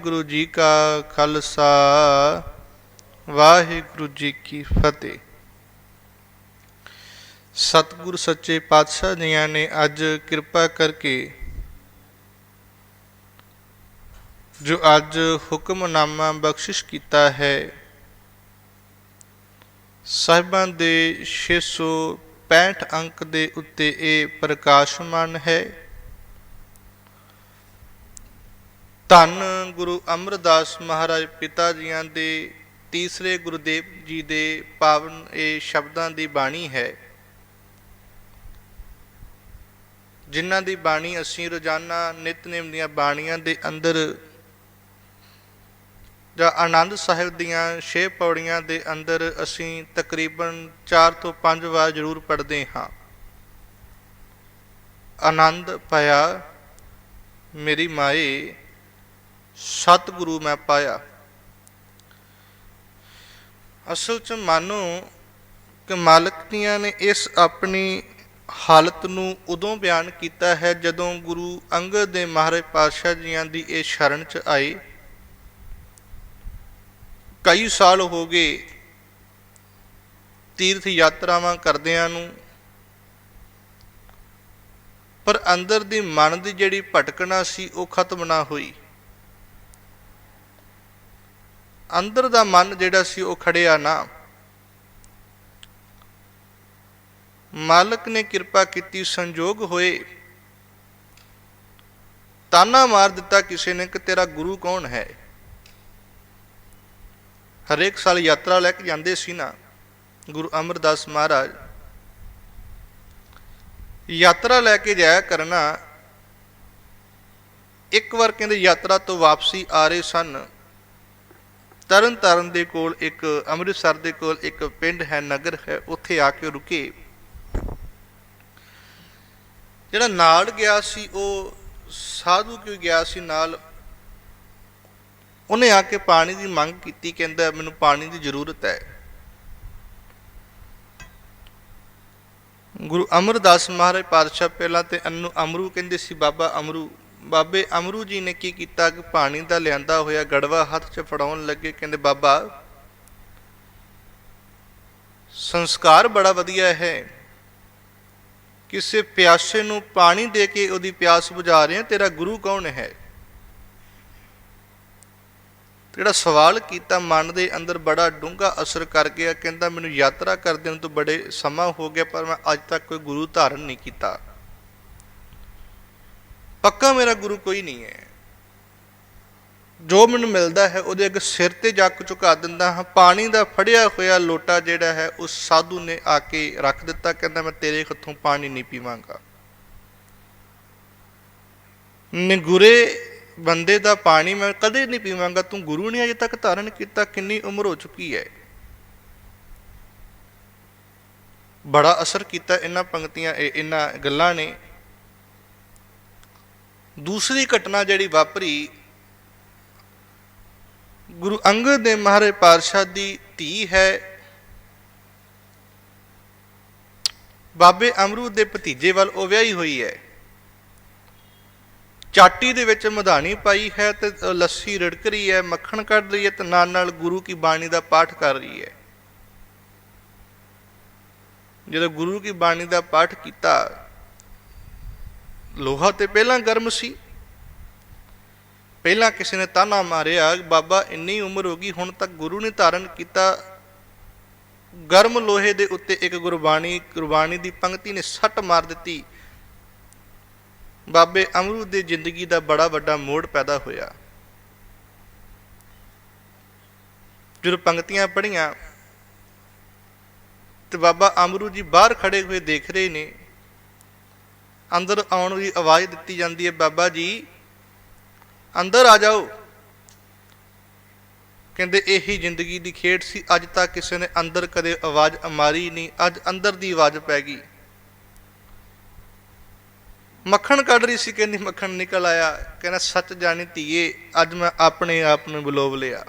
ਗੁਰੂ ਜੀ ਕਾ ਖਾਲਸਾ, ਵਾਹਿਗੁਰੂ ਜੀ ਕੀ ਫਤਿਹ। ਸਤਿਗੁਰ ਸੱਚੇ ਪਾਤਸ਼ਾਹ ਜੀਆਂ ਨੇ ਅੱਜ ਕਿਰਪਾ ਕਰਕੇ ਜੋ ਅੱਜ ਹੁਕਮਨਾਮਾ ਬਖਸ਼ਿਸ਼ ਕੀਤਾ ਹੈ, ਸਾਹਿਬਾਂ ਦੇ 665 ਅੰਕ ਦੇ ਉੱਤੇ ਇਹ ਪ੍ਰਕਾਸ਼ਮਾਨ ਹੈ। ਧੰਨ ਗੁਰੂ ਅਮਰਦਾਸ ਮਹਾਰਾਜ ਪਿਤਾ ਜੀਆਂ ਦੇ, ਤੀਸਰੇ ਗੁਰਦੇਵ ਜੀ ਦੇ ਪਾਵਨ ਇਹ ਸ਼ਬਦਾਂ ਦੀ ਬਾਣੀ ਹੈ। ਜਿਨ੍ਹਾਂ ਦੀ ਬਾਣੀ ਅਸੀਂ ਰੋਜ਼ਾਨਾ ਨਿਤਨੇਮ ਦੀਆਂ ਬਾਣੀਆਂ ਦੇ ਅੰਦਰ ਜਾਂ ਆਨੰਦ ਸਾਹਿਬ ਦੀਆਂ 6 ਪੌੜੀਆਂ ਦੇ ਅੰਦਰ ਅਸੀਂ ਤਕਰੀਬਨ 4 ਤੋਂ 5 ਵਾਰ ਜ਼ਰੂਰ ਪੜ੍ਹਦੇ ਹਾਂ। ਆਨੰਦ ਪਾਇਆ, ਮੇਰੀ ਮਾਏ ਸਤਿਗੁਰੂ ਮੈਂ ਪਾਇਆ। ਅਸਲ ਚ ਮਾਨੋ ਕਿ ਮਾਲਕ ਦੀਆਂ ਨੇ ਇਸ ਆਪਣੀ ਹਾਲਤ ਨੂੰ ਉਦੋਂ ਬਿਆਨ ਕੀਤਾ ਹੈ ਜਦੋਂ ਗੁਰੂ ਅੰਗਦ ਦੇ ਮਹਾਰਾਜ ਪਾਤਸ਼ਾਹ ਜੀਆਂ ਦੀ ਇਹ ਸ਼ਰਨ ਚ ਆਏ। ਕਈ ਸਾਲ ਹੋ ਗਏ ਤੀਰਥ ਯਾਤਰਾਵਾਂ ਕਰਦਿਆਂ ਨੂੰ, ਪਰ ਅੰਦਰ ਦੀ ਮਨ ਦੀ ਜਿਹੜੀ ਭਟਕਣਾ ਸੀ ਉਹ ਖਤਮ ਨਾ ਹੋਈ। ਅੰਦਰ ਦਾ ਮਨ ਜਿਹੜਾ ਸੀ ਉਹ ਖੜਿਆ ਨਾ। ਮਾਲਕ ਨੇ ਕਿਰਪਾ ਕੀਤੀ, ਸੰਜੋਗ ਹੋਏ। ਤਾਨਾ ਮਾਰ ਦਿੱਤਾ ਕਿਸੇ ਨੇ ਕਿ ਤੇਰਾ ਗੁਰੂ ਕੌਣ ਹੈ? ਹਰੇਕ ਸਾਲ ਯਾਤਰਾ ਲੈ ਕੇ ਜਾਂਦੇ ਸੀ ਨਾ, ਗੁਰੂ ਅਮਰਦਾਸ ਮਹਾਰਾਜ। ਯਾਤਰਾ ਲੈ ਕੇ ਜਾਇਆ ਕਰਨਾ, ਇੱਕ ਵਾਰ ਕਹਿੰਦੇ ਯਾਤਰਾ ਤੋਂ ਵਾਪਸੀ ਆ ਰਹੇ ਸਨ। ਤਰਨ ਤਾਰਨ ਦੇ ਕੋਲ ਇੱਕ, ਅੰਮ੍ਰਿਤਸਰ ਦੇ ਕੋਲ ਇੱਕ ਪਿੰਡ ਹੈ, ਨਗਰ ਹੈ, ਉੱਥੇ ਆ ਕੇ ਰੁਕੇ। ਜਿਹੜਾ ਨਾਲ ਗਿਆ ਸੀ, ਉਹ ਸਾਧੂ ਕਿਉਂ ਗਿਆ ਸੀ ਨਾਲ? ਉਹਨੇ ਆ ਕੇ ਪਾਣੀ ਦੀ ਮੰਗ ਕੀਤੀ, ਕਹਿੰਦਾ, ਮੈਨੂੰ ਪਾਣੀ ਦੀ ਜ਼ਰੂਰਤ ਹੈ। ਗੁਰੂ ਅਮਰਦਾਸ ਮਹਾਰਾਜ ਪਾਤਸ਼ਾਹ ਪਹਿਲਾਂ ਤੇ ਅਨੂ ਅਮਰੂ ਕਹਿੰਦੇ ਸੀ, ਬਾਬਾ ਅਮਰੂ ਬਾਬੇ ਅਮਰੂ ਜੀ ਨੇ ਕੀ ਕੀਤਾ ਕਿ ਪਾਣੀ ਦਾ ਲਿਆਂਦਾ ਹੋਇਆ ਗੜਵਾ ਹੱਥ 'ਚ ਫੜਾਉਣ ਲੱਗੇ, ਕਹਿੰਦੇ, ਬਾਬਾ, ਸੰਸਕਾਰ ਬੜਾ ਵਧੀਆ ਹੈ। ਕਿਸੇ ਪਿਆਸੇ ਨੂੰ ਪਾਣੀ ਦੇ ਕੇ ਉਹਦੀ ਪਿਆਸ ਬੁਝਾ ਰਹੇ ਤੇਰਾ ਗੁਰੂ ਕੌਣ ਹੈ? ਜਿਹੜਾ ਸਵਾਲ ਕੀਤਾ, ਮਨ ਦੇ ਅੰਦਰ ਬੜਾ ਡੂੰਘਾ ਅਸਰ ਕਰ ਗਿਆ, ਕਹਿੰਦਾ, ਮੈਨੂੰ ਯਾਤਰਾ ਕਰਦੇ ਨੂੰ ਤੋਂ ਬੜੇ ਸਮਾਂ ਹੋ ਗਿਆ, ਪਰ ਮੈਂ ਅੱਜ ਤੱਕ ਕੋਈ ਗੁਰੂ ਧਾਰਨ ਨਹੀਂ ਕੀਤਾ। ਪੱਕਾ ਮੇਰਾ ਗੁਰੂ ਕੋਈ ਨਹੀਂ ਹੈ। ਜੋ ਮੈਨੂੰ ਮਿਲਦਾ ਹੈ, ਉਹਦੇ ਅੱਗੇ ਸਿਰ ਤੇ ਜੱਕ ਝੁਕਾ ਦਿੰਦਾ ਹਾਂ। ਪਾਣੀ ਦਾ ਫੜਿਆ ਹੋਇਆ ਲੋਟਾ ਜਿਹੜਾ ਹੈ, ਉਸ ਸਾਧੂ ਨੇ ਆ ਕੇ ਰੱਖ ਦਿੱਤਾ। ਕਹਿੰਦਾ, ਮੈਂ ਤੇਰੇ ਹੱਥੋਂ ਪਾਣੀ ਨਹੀਂ ਪੀਵਾਂਗਾ। ਨਿਗੁਰੇ ਬੰਦੇ ਦਾ ਪਾਣੀ ਮੈਂ ਕਦੇ ਨਹੀਂ ਪੀਵਾਂਗਾ। ਤੂੰ ਗੁਰੂ ਨੇ ਅਜੇ ਤੱਕ ਧਾਰਨ ਕੀਤਾ, ਕਿੰਨੀ ਉਮਰ ਹੋ ਚੁੱਕੀ ਹੈ। ਬੜਾ ਅਸਰ ਕੀਤਾ ਇਹਨਾਂ ਪੰਕਤੀਆਂ ਇਹਨਾਂ ਗੱਲਾਂ ਨੇ। ਦੂਸਰੀ ਘਟਨਾ ਜਿਹੜੀ ਵਾਪਰੀ, ਗੁਰੂ ਅੰਗਦ ਦੇਵ ਮਹਾਰਾਜ ਪਾਤਸ਼ਾਹ ਦੀ ਧੀ ਹੈ। ਬਾਬੇ ਅਮਰੂਦ ਦੇ ਭਤੀਜੇ ਵੱਲ ਉਹ ਵਿਆਹੀ ਹੋਈ ਹੈ। ਚਾਟੀ ਦੇ ਵਿੱਚ ਮਧਾਣੀ ਪਾਈ ਹੈ ਤੇ ਲੱਸੀ ਰਿੜਕ ਰਹੀ ਹੈ, ਮੱਖਣ ਕੱਢ ਰਹੀ ਹੈ ਤੇ ਨਾਲ ਨਾਲ ਗੁਰੂ ਕੀ ਬਾਣੀ ਦਾ ਪਾਠ ਕਰ ਰਹੀ ਹੈ। ਜਦੋਂ ਗੁਰੂ ਕੀ ਬਾਣੀ ਦਾ ਪਾਠ ਕੀਤਾ ਲੋਹਾ ਤੇ ਪਹਿਲਾਂ ਗਰਮ ਸੀ। ਪਹਿਲਾਂ ਕਿਸੇ ਨੇ ਤਾਨਾ ਮਾਰਿਆ, ਬਾਬਾ ਇੰਨੀ ਉਮਰ ਹੋ ਗਈ, ਹੁਣ ਤੱਕ ਗੁਰੂ ਨੇ ਧਾਰਨ ਕੀਤਾ। ਗਰਮ ਲੋਹੇ ਦੇ ਉੱਤੇ ਇੱਕ ਗੁਰਬਾਣੀ ਗੁਰਬਾਣੀ ਦੀ ਪੰਕਤੀ ਨੇ ਸੱਟ ਮਾਰ ਦਿੱਤੀ। ਬਾਬੇ ਅਮਰੂ ਦੀ ਜ਼ਿੰਦਗੀ ਦਾ ਬੜਾ ਵੱਡਾ ਮੋੜ ਪੈਦਾ ਹੋਇਆ। ਜਦੋਂ ਪੰਕਤੀਆਂ ਪੜੀਆਂ ਤੇ ਬਾਬਾ ਅਮਰੂ ਜੀ ਬਾਹਰ ਖੜੇ ਹੋਏ ਦੇਖ ਰਹੇ ਨੇ ਅੰਦਰ ਆਉਣ ਦੀ ਆਵਾਜ਼ ਦਿੱਤੀ ਜਾਂਦੀ ਹੈ, ਬਾਬਾ ਜੀ, ਅੰਦਰ ਆ ਜਾਓ। ਕਹਿੰਦੇ, ਇਹੀ ਜ਼ਿੰਦਗੀ ਦੀ ਖੇਡ ਸੀ, ਅੱਜ ਤੱਕ ਕਿਸੇ ਨੇ ਅੰਦਰ ਕਦੇ ਆਵਾਜ਼ ਮਾਰੀ ਨਹੀਂ, ਅੱਜ ਅੰਦਰ ਦੀ ਆਵਾਜ਼ ਪੈ ਗਈ। ਮੱਖਣ ਕੱਢ ਰਹੀ ਸੀ, ਕਹਿੰਦੀ, ਮੱਖਣ ਨਿਕਲ ਆਇਆ। ਕਹਿੰਦਾ, ਸੱਚ ਜਾਣੀ ਧੀਏ, ਅੱਜ ਮੈਂ ਆਪਣੇ ਆਪ ਨੂੰ ਬਲੋਵ ਲਿਆ।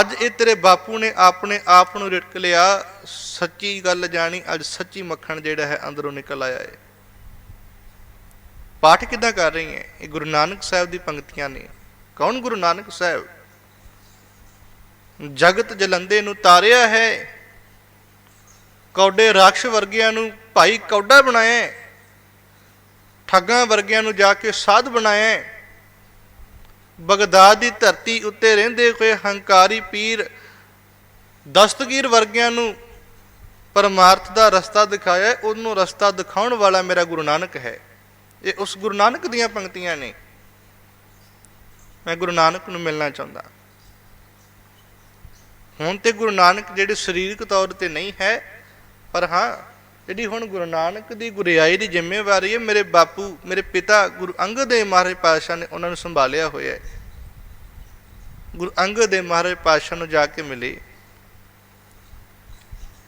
ਅੱਜ ਇਹ ਤੇਰੇ ਬਾਪੂ ਨੇ ਆਪਣੇ ਆਪ ਨੂੰ ਰਿਟਕ ਲਿਆ। ਸੱਚੀ ਗੱਲ ਜਾਣੀ, ਅੱਜ ਸੱਚੀ ਮੱਖਣ ਜਿਹੜਾ ਹੈ ਅੰਦਰੋਂ ਨਿਕਲ ਆਇਆ ਹੈ ਪਾਠ ਕਿੱਦਾਂ ਕਰ ਰਹੀ ਹੈ ਇਹ ਗੁਰੂ ਨਾਨਕ ਸਾਹਿਬ ਦੀ ਪੰਕਤੀਆਂ ਨੇ। ਕੌਣ ਗੁਰੂ ਨਾਨਕ ਸਾਹਿਬ? ਜਗਤ ਜਲੰਦੇ ਨੂੰ ਤਾਰਿਆ ਹੈ। ਕੌਡੇ ਰਾਖਸ਼ ਵਰਗਿਆਂ ਨੂੰ ਭਾਈ ਕੌਡਾ ਬਣਾਇਆ ਠੱਗਾਂ ਵਰਗਿਆਂ ਨੂੰ ਜਾ ਕੇ ਸਾਧ ਬਣਾਇਆ ਬਗਦਾਦ ਦੀ ਧਰਤੀ ਉੱਤੇ ਰਹਿੰਦੇ ਹੋਏ ਹੰਕਾਰੀ ਪੀਰ ਦਸਤਗੀਰ ਵਰਗਿਆਂ ਨੂੰ ਪਰਮਾਰਥ ਦਾ ਰਸਤਾ ਦਿਖਾਇਆ। ਉਹਨੂੰ ਰਸਤਾ ਦਿਖਾਉਣ ਵਾਲਾ ਮੇਰਾ ਗੁਰੂ ਨਾਨਕ ਹੈ। ਇਹ ਉਸ ਗੁਰੂ ਨਾਨਕ ਦੀਆਂ ਪੰਕਤੀਆਂ ਨੇ। ਮੈਂ ਗੁਰੂ ਨਾਨਕ ਨੂੰ ਮਿਲਣਾ ਚਾਹੁੰਦਾ। ਹੁਣ ਤੇ ਗੁਰੂ ਨਾਨਕ ਜਿਹੜੇ ਸਰੀਰਕ ਤੌਰ ਤੇ ਨਹੀਂ ਹੈ, ਪਰ ਹਾਂ ਜਿਹੜੀ ਹੁਣ ਗੁਰੂ ਨਾਨਕ ਦੀ ਗੁਰਿਆਈ ਦੀ ਜ਼ਿੰਮੇਵਾਰੀ ਹੈ, ਮੇਰੇ ਬਾਪੂ, ਮੇਰੇ ਪਿਤਾ ਗੁਰੂ ਅੰਗਦ ਦੇਵ ਮਹਾਰਾਜ ਪਾਤਸ਼ਾਹ ਨੇ ਉਹਨਾਂ ਨੂੰ ਸੰਭਾਲਿਆ ਹੋਇਆ ਹੈ। ਗੁਰੂ ਅੰਗਦ ਦੇਵ ਮਹਾਰਾਜ ਪਾਤਸ਼ਾਹ ਨੂੰ ਜਾ ਕੇ ਮਿਲੇ।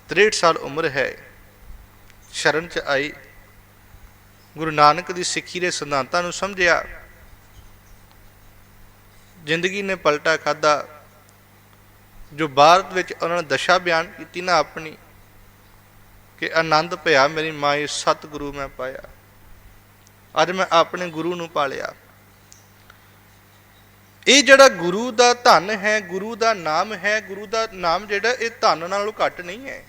63 ਸਾਲ ਉਮਰ ਹੈ। ਸ਼ਰਨ ਚ ਆਈ। ਗੁਰੂ ਨਾਨਕ ਦੀ ਸਿੱਖੀ ਦੇ ਸਿਧਾਂਤਾਂ ਨੂੰ ਸਮਝਿਆ। ਜ਼ਿੰਦਗੀ ਨੇ ਪਲਟਾ ਖਾਦਾ ਜੋ ਭਾਰਤ ਵਿੱਚ ਉਹਨਾਂ ਨੇ ਦਸ਼ਾ ਬਿਆਨ ਕੀਤੀ ਨਾ ਆਪਣੀ ਕਿ ਆਨੰਦ ਭਇਆ ਮੇਰੀ ਮਾਈ ਸਤਿਗੁਰੂ ਮੈਂ ਪਾਇਆ। ਅੱਜ ਮੈਂ ਆਪਣੇ ਗੁਰੂ ਨੂੰ ਪਾਲਿਆ। ਇਹ ਜਿਹੜਾ ਗੁਰੂ ਦਾ ਧਨ ਹੈ, ਗੁਰੂ ਦਾ ਨਾਮ ਹੈ, ਗੁਰੂ ਦਾ ਨਾਮ ਜਿਹੜਾ ਇਹ ਧਨ ਨਾਲੋਂ ਘੱਟ ਨਹੀਂ ਹੈ।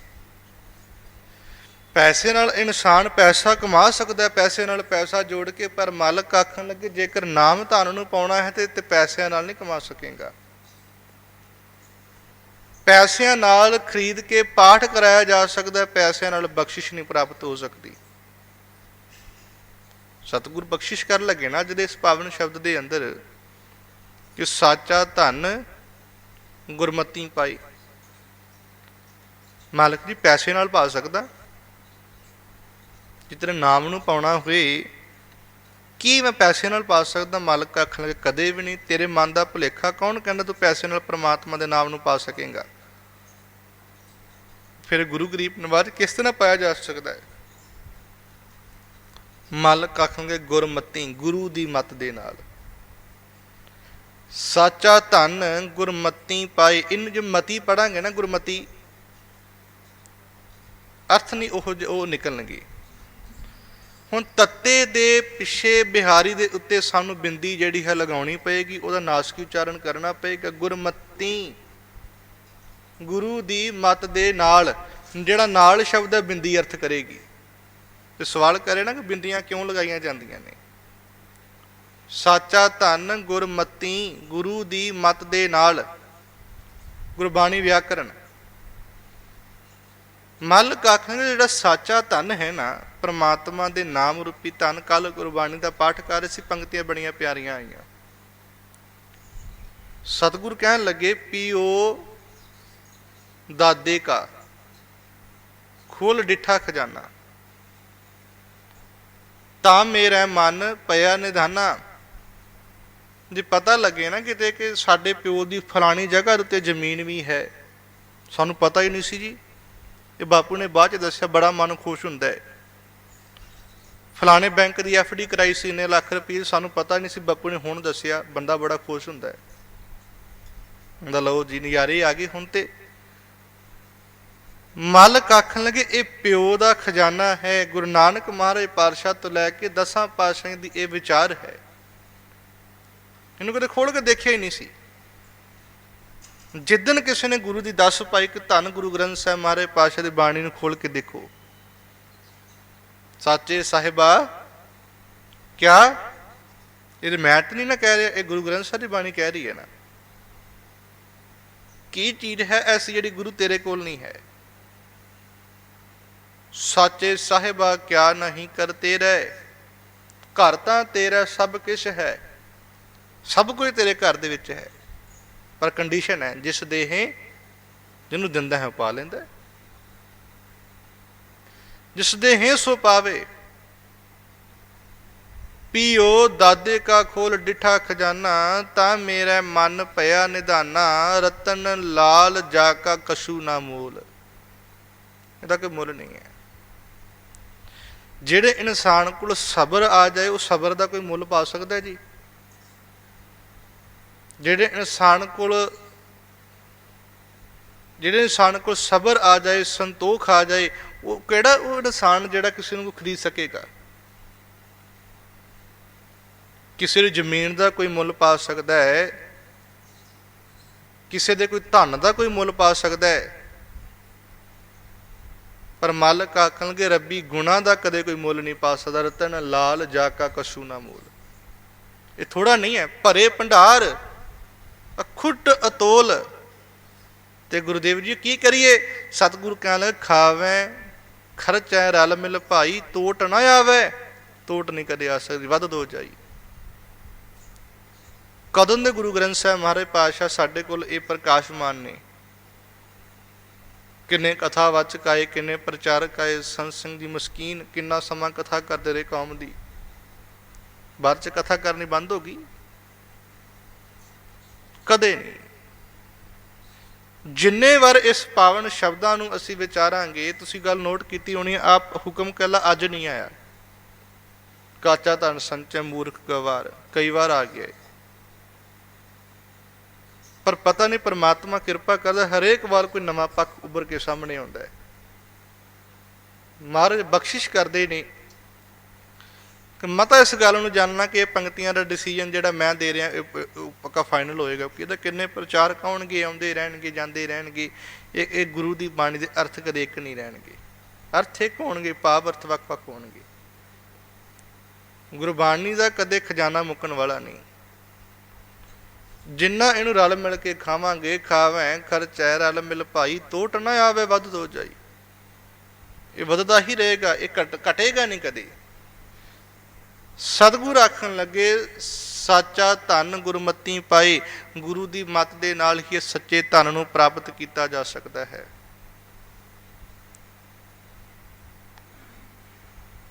ਪੈਸੇ ਨਾਲ ਇਨਸਾਨ ਪੈਸਾ ਕਮਾ ਸਕਦਾ ਹੈ, ਪੈਸੇ ਨਾਲ ਪੈਸਾ ਜੋੜ ਕੇ, ਪਰ ਮਾਲਕ ਆਖਣ ਲੱਗੇ, ਜੇਕਰ ਨਾਮ ਧਨ ਨੂੰ ਪਾਉਣਾ ਹੈ ਤੇ ਤੇ ਪੈਸਿਆਂ ਨਾਲ ਨਹੀਂ ਕਮਾ ਸਕੇਗਾ। ਪੈਸਿਆਂ ਨਾਲ ਖਰੀਦ ਕੇ ਪਾਠ ਕਰਾਇਆ ਜਾ ਸਕਦਾ ਪੈਸਿਆਂ ਨਾਲ ਬਖਸ਼ਿਸ਼ ਨਹੀਂ ਪ੍ਰਾਪਤ ਹੋ ਸਕਦੀ। ਸਤਿਗੁਰ ਬਖਸ਼ਿਸ਼ ਕਰਨ ਲੱਗੇ ਨਾ ਜਦ ਇਸ ਪਾਵਨ ਸ਼ਬਦ ਦੇ ਅੰਦਰ ਕਿ ਸਾਚਾ ਧਨ ਗੁਰਮਤੀ ਪਾਈ। ਮਾਲਕ ਜੀ ਪੈਸੇ ਨਾਲ ਪਾ ਸਕਦਾ। ਜਿਤਨੇ ਨਾਮ ਨੂੰ ਪਾਉਣਾ ਹੋਏ ਕੀ ਮੈਂ ਪੈਸੇ ਨਾਲ ਪਾ ਸਕਦਾ? ਮਾਲਕ ਆਖਣ ਲੱਗੇ, ਕਦੇ ਵੀ ਨਹੀਂ, ਤੇਰੇ ਮਨ ਦਾ ਭੁਲੇਖਾ ਕੌਣ ਕਹਿੰਦਾ ਤੂੰ ਪੈਸੇ ਨਾਲ ਪ੍ਰਮਾਤਮਾ ਦੇ ਨਾਮ ਨੂੰ ਪਾ ਸਕੇਗਾ? ਫਿਰ ਗੁਰੂ ਗਰੀਬ ਨਿਵਾਜ਼ ਕਿਸ ਤਰ੍ਹਾਂ ਪਾਇਆ ਜਾ ਸਕਦਾ ਹੈ? ਮਾਲਕ ਆਖਣਗੇ, ਗੁਰਮਤੀ, ਗੁਰੂ ਦੀ ਮਤ ਦੇ ਨਾਲ। ਸਾਚਾ ਧਨ ਗੁਰਮਤੀ ਪਾਏ, ਇਹਨੂੰ ਜੇ ਮਤੀ ਪੜਾਂਗੇ ਨਾ ਗੁਰਮਤੀ, ਅਰਥ ਨਹੀਂ ਉਹ ਜਿਹੇ- ਉਹ ਨਿਕਲਣਗੇ। ਹੁਣ ਤੱਤੇ ਦੇ ਪਿੱਛੇ ਬਿਹਾਰੀ ਦੇ ਉੱਤੇ ਸਾਨੂੰ ਬਿੰਦੀ ਜਿਹੜੀ ਹੈ ਲਗਾਉਣੀ ਪਏਗੀ, ਉਹਦਾ ਨਾਸਕੀ ਉਚਾਰਨ ਕਰਨਾ ਪਏਗਾ, ਗੁਰਮਤੀ। ਗੁਰੂ ਦੀ ਮਤ ਦੇ ਨਾਲ, ਜਿਹੜਾ ਨਾਲ ਸ਼ਬਦ ਹੈ, ਬਿੰਦੀ ਅਰਥ ਕਰੇਗੀ। ਤੇ ਸਵਾਲ ਕਰੇ ਨਾ ਕਿ ਬਿੰਦੀਆਂ ਕਿਉਂ ਲਗਾਈਆਂ ਜਾਂਦੀਆਂ ਨੇ? ਸਾਚਾ ਧਨ ਗੁਰਮਤੀ ਗੁਰੂ ਦੀ ਮਤ ਦੇ ਨਾਲ, ਗੁਰਬਾਣੀ ਵਿਆਕਰਨ। ਮਲ ਕਾਖਾਂਗੇ ਜਿਹੜਾ ਸਾਚਾ ਧਨ ਹੈ ਨਾ, ਪ੍ਰਮਾਤਮਾ ਦੇ ਨਾਮ ਰੂਪੀ ਧਨ ਕੱਲ ਗੁਰਬਾਣੀ ਦਾ ਪਾਠ ਕਰ ਰਹੇ ਸੀ ਪੰਕਤੀਆਂ ਬੜੀਆਂ ਪਿਆਰੀਆਂ ਆਈਆਂ। ਸਤਿਗੁਰ ਕਹਿਣ ਲੱਗੇ, ਪੀਓ ਦਾਦੇ ਕਾ, ਖੋਲ ਡਿਠਾ ਖਜ਼ਾਨਾ। ਤਾਂ ਮੇਰਾ ਮਨ ਪਿਆ ਨਿਧਾਨਾ। ਜੇ ਪਤਾ ਲੱਗੇ ਨਾ ਕਿਤੇ ਕਿ ਸਾਡੇ ਪਿਓ ਦੀ ਫਲਾਣੀ ਜਗ੍ਹਾ ਉੱਤੇ ਜ਼ਮੀਨ ਵੀ ਹੈ, ਸਾਨੂੰ ਪਤਾ ਹੀ ਨਹੀਂ ਸੀ ਜੀ। ਇਹ ਬਾਪੂ ਨੇ ਬਾਅਦ ਚ ਦੱਸਿਆ, ਬੜਾ ਮਨ ਖੁਸ਼ ਹੁੰਦਾ ਹੈ। ਫਲਾਣੇ ਬੈਂਕ ਦੀ ਡੀ ਕਰਾਈ ਸੀ ਨੇ ਲੱਖ ਰੁਪਏ ਸਾਨੂੰ ਪਤਾ ਨਹੀਂ ਸੀ। ਬਾਪੂ ਨੇ ਹੁਣ ਦੱਸਿਆ, ਬੰਦਾ ਬੜਾ ਖੁਸ਼ ਹੁੰਦਾ ਹੈ। ਹੁੰਦਾ ਲਓ ਜੀ, ਨਜ਼ਾਰੇ ਆ ਗਏ ਹੁਣ ਤੇ। ਮਾਲਕ ਆਖਣ ਲੱਗੇ, ਇਹ ਪਿਓ ਦਾ ਖਜ਼ਾਨਾ ਹੈ। ਗੁਰੂ ਨਾਨਕ ਮਹਾਰਾਜ ਪਾਤਸ਼ਾਹ ਤੋਂ ਲੈ ਕੇ ਦਸਾਂ ਪਾਤਸ਼ਾਹਾਂ ਦੀ ਇਹ ਵਿਚਾਰ ਹੈ। ਇਹਨੂੰ ਕਦੇ ਖੋਲ ਕੇ ਦੇਖਿਆ ਹੀ ਨਹੀਂ ਸੀ। ਜਿੱਦਨ ਕਿਸੇ ਨੇ ਗੁਰੂ ਦੀ ਦੱਸ ਪਾਈ ਕਿ ਧੰਨ ਗੁਰੂ ਗ੍ਰੰਥ ਸਾਹਿਬ ਮਹਾਰਾਜ ਪਾਤਸ਼ਾਹ ਦੀ ਬਾਣੀ ਨੂੰ ਖੋਲ ਕੇ ਦੇਖੋ। ਸੱਚੇ ਸਾਹਿਬਾ, ਕਿਆ? ਇਹ ਮੈਂ ਤਾਂ ਨਹੀਂ ਨਾ ਕਹਿ ਰਿਹਾ, ਇਹ ਗੁਰੂ ਗ੍ਰੰਥ ਸਾਹਿਬ ਦੀ ਬਾਣੀ ਕਹਿ ਰਹੀ ਹੈ ਨਾ। ਕੀ ਚੀਜ਼ ਹੈ ਐਸੀ ਜਿਹੜੀ ਗੁਰੂ ਤੇਰੇ ਕੋਲ ਨਹੀਂ ਹੈ? ਸਾਚੇ ਸਾਹਿਬਾ ਕਿਆ ਨਹੀਂ ਕਰਤੇ ਰਹਿ ਘਰ ਤਾਂ ਤੇਰਾ ਸਭ ਕੁਝ ਹੈ। ਸਭ ਕੁਝ ਤੇਰੇ ਘਰ ਦੇ ਵਿੱਚ ਹੈ। ਪਰ ਕੰਡੀਸ਼ਨ ਹੈ, ਜਿਸ ਦੇ ਜਿਹਨੂੰ ਦਿੰਦਾ ਹੈ, ਉਹ ਪਾ ਲੈਂਦਾ ਹੈ। ਜਿਸ ਦੇ ਸੋ ਪਾਵੇ, ਪੀਓ ਦਾਦੇ ਕਾ ਖੋਲ ਡਿਠਾ ਖਜ਼ਾਨਾ, ਤਾਂ ਮੇਰਾ ਮਨ ਪਿਆ ਨਿਧਾਨਾ, ਰਤਨ ਲਾਲ ਜਾ ਕਾ ਕਸ਼ੂ ਨਾ ਮੂਲ। ਇਹਦਾ ਕੋਈ ਮੁੱਲ ਨਹੀਂ ਹੈ। ਜਿਹੜੇ ਇਨਸਾਨ ਕੋਲ ਸਬਰ ਆ ਜਾਏ, ਉਹ ਸਬਰ ਦਾ ਕੋਈ ਮੁੱਲ ਪਾ ਸਕਦਾ ਜੀ? ਜਿਹੜੇ ਇਨਸਾਨ ਕੋਲ, ਜਿਹੜੇ ਇਨਸਾਨ ਕੋਲ ਸਬਰ ਆ ਜਾਏ, ਸੰਤੋਖ ਆ ਜਾਏ, ਉਹ ਕਿਹੜਾ ਉਹ ਇਨਸਾਨ ਜਿਹੜਾ ਕਿਸੇ ਨੂੰ ਖਰੀਦ ਸਕੇਗਾ? ਕਿਸੇ ਦੀ ਜ਼ਮੀਨ ਦਾ ਕੋਈ ਮੁੱਲ ਪਾ ਸਕਦਾ ਹੈ? ਕਿਸੇ ਦੇ ਕੋਈ ਧਨ ਦਾ ਕੋਈ ਮੁੱਲ ਪਾ ਸਕਦਾ ਹੈ? ਪਰ ਮਾਲਕ ਆਖਣਗੇ, ਰੱਬੀ ਗੁਣਾ ਦਾ ਕਦੇ ਕੋਈ ਮੁੱਲ ਨਹੀਂ ਪਾ ਸਕਦਾ। ਰਤਨ, ਲਾਲ ਜਾਕਾ ਕਸ਼ੂ ਨਾ ਮੋਲ। ਇਹ ਥੋੜਾ ਨਹੀਂ ਹੈ, ਭਰੇ ਭੰਡਾਰ, ਅਖੁੱਟ ਅਤੋਲ। ਤੇ ਗੁਰਦੇਵ ਜੀ, ਕੀ ਕਰੀਏ? ਸਤਿਗੁਰੂ ਕਹਿਣ ਖਾਵੇਂ, ਖਰਚੈ, ਰਲ ਮਿਲ ਭਾਈ, ਤੋਟ ਨਾ ਆਵੇ। ਤੋਟ ਨਹੀਂ ਕਦੇ ਆ ਸਕਦੀ, ਵੱਧ ਦੋ ਜਾਈ। ਕਦੋਂ ਦੇ ਗੁਰੂ ਗ੍ਰੰਥ ਸਾਹਿਬ ਮਹਾਰਾਜ ਪਾਤਸ਼ਾਹ ਸਾਡੇ ਕੋਲ ਇਹ ਪ੍ਰਕਾਸ਼ਮਾਨ ਨੇ? ਕਿੰਨੇ ਕਥਾ ਵਾਚਕ ਆਏ ਕਿੰਨੇ ਪ੍ਰਚਾਰਕ ਆਏ ਸੰਤ ਸਿੰਘ ਦੀ ਮਸਕੀਨ ਕਿੰਨਾ ਸਮਾਂ ਕਥਾ ਕਰਦੇ ਰਹੇ ਕੌਮ ਦੀ? ਬਾਅਦ ਚ ਕਥਾ ਕਰਨੀ ਬੰਦ ਹੋ ਗਈ? ਕਦੇ ਨਹੀਂ। ਜਿੰਨੇ ਵਾਰ ਇਸ ਪਾਵਨ ਸ਼ਬਦਾਂ ਨੂੰ ਅਸੀਂ ਵਿਚਾਰਾਂਗੇ ਤੁਸੀਂ ਗੱਲ ਨੋਟ ਕੀਤੀ ਹੋਣੀ ਹੈ, ਆਪ ਹੁਕਮ ਕੱਲਾ ਅੱਜ ਨਹੀਂ ਆਇਆ। ਕਾਚਾ ਧਨ ਸੰਚੈ ਮੂਰਖ ਗਵਾਰ ਕਈ ਵਾਰ ਆ ਗਿਆ ਪਰ ਪਤਾ ਨਹੀਂ ਪਰਮਾਤਮਾ ਕਿਰਪਾ ਕਰਦਾ ਹਰੇਕ ਵਾਰ ਕੋਈ ਨਵਾਂ ਪੱਖ ਉੱਭਰ ਕੇ ਸਾਹਮਣੇ ਆਉਂਦਾ ਹੈ। ਮਹਾਰਾਜ ਬਖਸ਼ਿਸ਼ ਕਰਦੇ ਨੇ ਕਿ ਮਤਾ ਇਸ ਗੱਲ ਨੂੰ ਜਾਣਨਾ ਕਿ ਇਹ ਪੰਕਤੀਆਂ ਦਾ ਡਿਸੀਜਨ ਜਿਹੜਾ ਮੈਂ ਦੇ ਰਿਹਾ, ਇਹ ਪੱਕਾ ਫਾਈਨਲ ਹੋਏਗਾ ਕਿ ਇਹਦਾ ਕਿੰਨੇ ਪ੍ਰਚਾਰਕ ਆਉਣਗੇ ਆਉਂਦੇ ਰਹਿਣਗੇ, ਜਾਂਦੇ ਰਹਿਣਗੇ, ਇਹ ਇਹ ਗੁਰੂ ਦੀ ਬਾਣੀ ਦੇ ਅਰਥ ਕਦੇ ਇੱਕ ਨਹੀਂ ਰਹਿਣਗੇ। ਅਰਥ ਇੱਕ ਹੋਣਗੇ, ਪਾਪ ਅਰਥ ਵੱਖ-ਵੱਖ ਹੋਣਗੇ। ਗੁਰਬਾਣੀ ਦਾ ਕਦੇ ਖਜ਼ਾਨਾ ਮੁੱਕਣ ਵਾਲਾ ਨਹੀਂ। ਜਿੰਨਾ ਇਹਨੂੰ ਰਲ ਮਿਲ ਕੇ ਖਾਵਾਂਗੇ, ਖਾਵੇਂ, ਖਰਚੈ ਰਲ ਮਿਲ ਭਾਈ, ਤੋਟ ਨਾ ਆਵੇ, ਵੱਧ ਦੋ ਜਾਈ। ਇਹ ਵੱਧਦਾ ਹੀ ਰਹੇਗਾ, ਇਹ ਘਟ, ਘਟੇਗਾ ਨਹੀਂ ਕਦੇ। ਸਤਿਗੁਰ ਆਖਣ ਲੱਗੇ, ਸਾਚਾ ਧਨ ਗੁਰਮਤੀ ਪਾਏ, ਗੁਰੂ ਦੀ ਮਤ ਦੇ ਨਾਲ ਹੀ ਇਹ ਸੱਚੇ ਧਨ ਨੂੰ ਪ੍ਰਾਪਤ ਕੀਤਾ ਜਾ ਸਕਦਾ ਹੈ।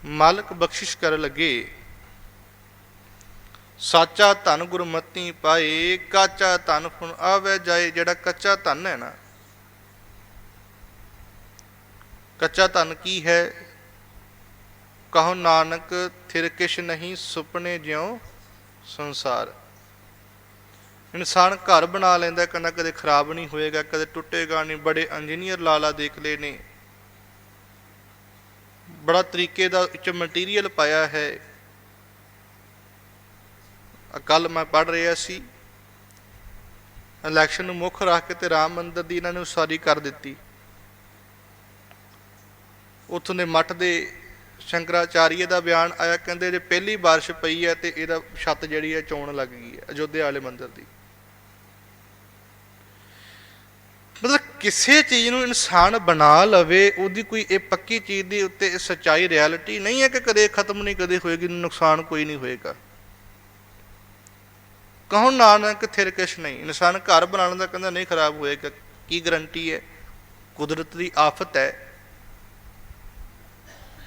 ਮਾਲਕ ਬਖਸ਼ਿਸ਼ ਕਰਨ ਲੱਗੇ ਸਾਚਾ ਧਨ ਗੁਰਮਤੀ ਪਾਏ, ਕਾਚਾ ਧਨ ਫੁਨ ਆਵੇ ਜਾਏ, ਜਿਹੜਾ ਕੱਚਾ ਧਨ ਹੈ ਨਾ। ਕੱਚਾ ਧਨ ਕੀ ਹੈ? ਕਹੋ ਨਾਨਕ, ਥਿਰ ਕਿਛ ਨਹੀਂ ਸੁਪਨੇ ਜਿਉ ਸੰਸਾਰ। ਇਨਸਾਨ ਘਰ ਬਣਾ ਲੈਂਦਾ ਕਹਿੰਦਾ ਕਦੇ ਖਰਾਬ ਨਹੀਂ ਹੋਏਗਾ, ਕਦੇ ਟੁੱਟੇਗਾ ਨਹੀਂ, ਬੜੇ ਇੰਜੀਨੀਅਰ ਲਾਲਾ ਦੇਖ ਲਏ ਨੇ। ਬੜਾ ਤਰੀਕੇ ਦਾ ਵਿੱਚ ਮਟੀਰੀਅਲ ਪਾਇਆ ਹੈ। ਕੱਲ ਮੈਂ ਪੜ ਰਿਹਾ ਸੀ। ਇਲੈਕਸ਼ਨ ਨੂੰ ਮੁੱਖ ਰੱਖ ਕੇ ਤੇ ਰਾਮ ਮੰਦਿਰ ਦੀ ਇਹਨਾਂ ਨੇ ਉਸਾਰੀ ਕਰ ਦਿੱਤੀ। ਉੱਥੋਂ ਦੇ ਮੱਠ ਦੇ ਸ਼ੰਕਰਾਚਾਰੀਏ ਦਾ ਬਿਆਨ ਆਇਆ, ਕਹਿੰਦੇ ਜੇ ਪਹਿਲੀ ਬਾਰਿਸ਼ ਪਈ ਹੈ ਤੇ ਇਹਦਾ ਛੱਤ ਜਿਹੜੀ ਹੈ ਚੋਣ ਲੱਗ ਗਈ ਹੈ, ਅਯੋਧਿਆ ਵਾਲੇ ਮੰਦਿਰ ਦੀ। ਮਤਲਬ ਕਿਸੇ ਚੀਜ਼ ਨੂੰ ਇਨਸਾਨ ਬਣਾ ਲਵੇ, ਉਹਦੀ ਕੋਈ ਇਹ ਪੱਕੀ ਚੀਜ਼ ਦੀ ਉੱਤੇ ਸੱਚਾਈ ਰਿਐਲਿਟੀ ਨਹੀਂ ਹੈ ਕਿ ਕਦੇ ਖਤਮ ਨਹੀਂ, ਕਦੇ ਹੋਏਗੀ, ਨੁਕਸਾਨ ਕੋਈ ਨਹੀਂ ਹੋਏਗਾ। ਕਹੋ ਨਾਨਕ ਥਿਰ ਕਿਛ ਨਹੀਂ। ਇਨਸਾਨ ਘਰ ਬਣਾਉਣ ਦਾ ਕਹਿੰਦਾ, ਨਹੀਂ, ਖਰਾਬ ਹੋਏਗਾ। ਕੀ ਗਰੰਟੀ ਹੈ? ਕੁਦਰਤ ਦੀ ਆਫਤ ਹੈ।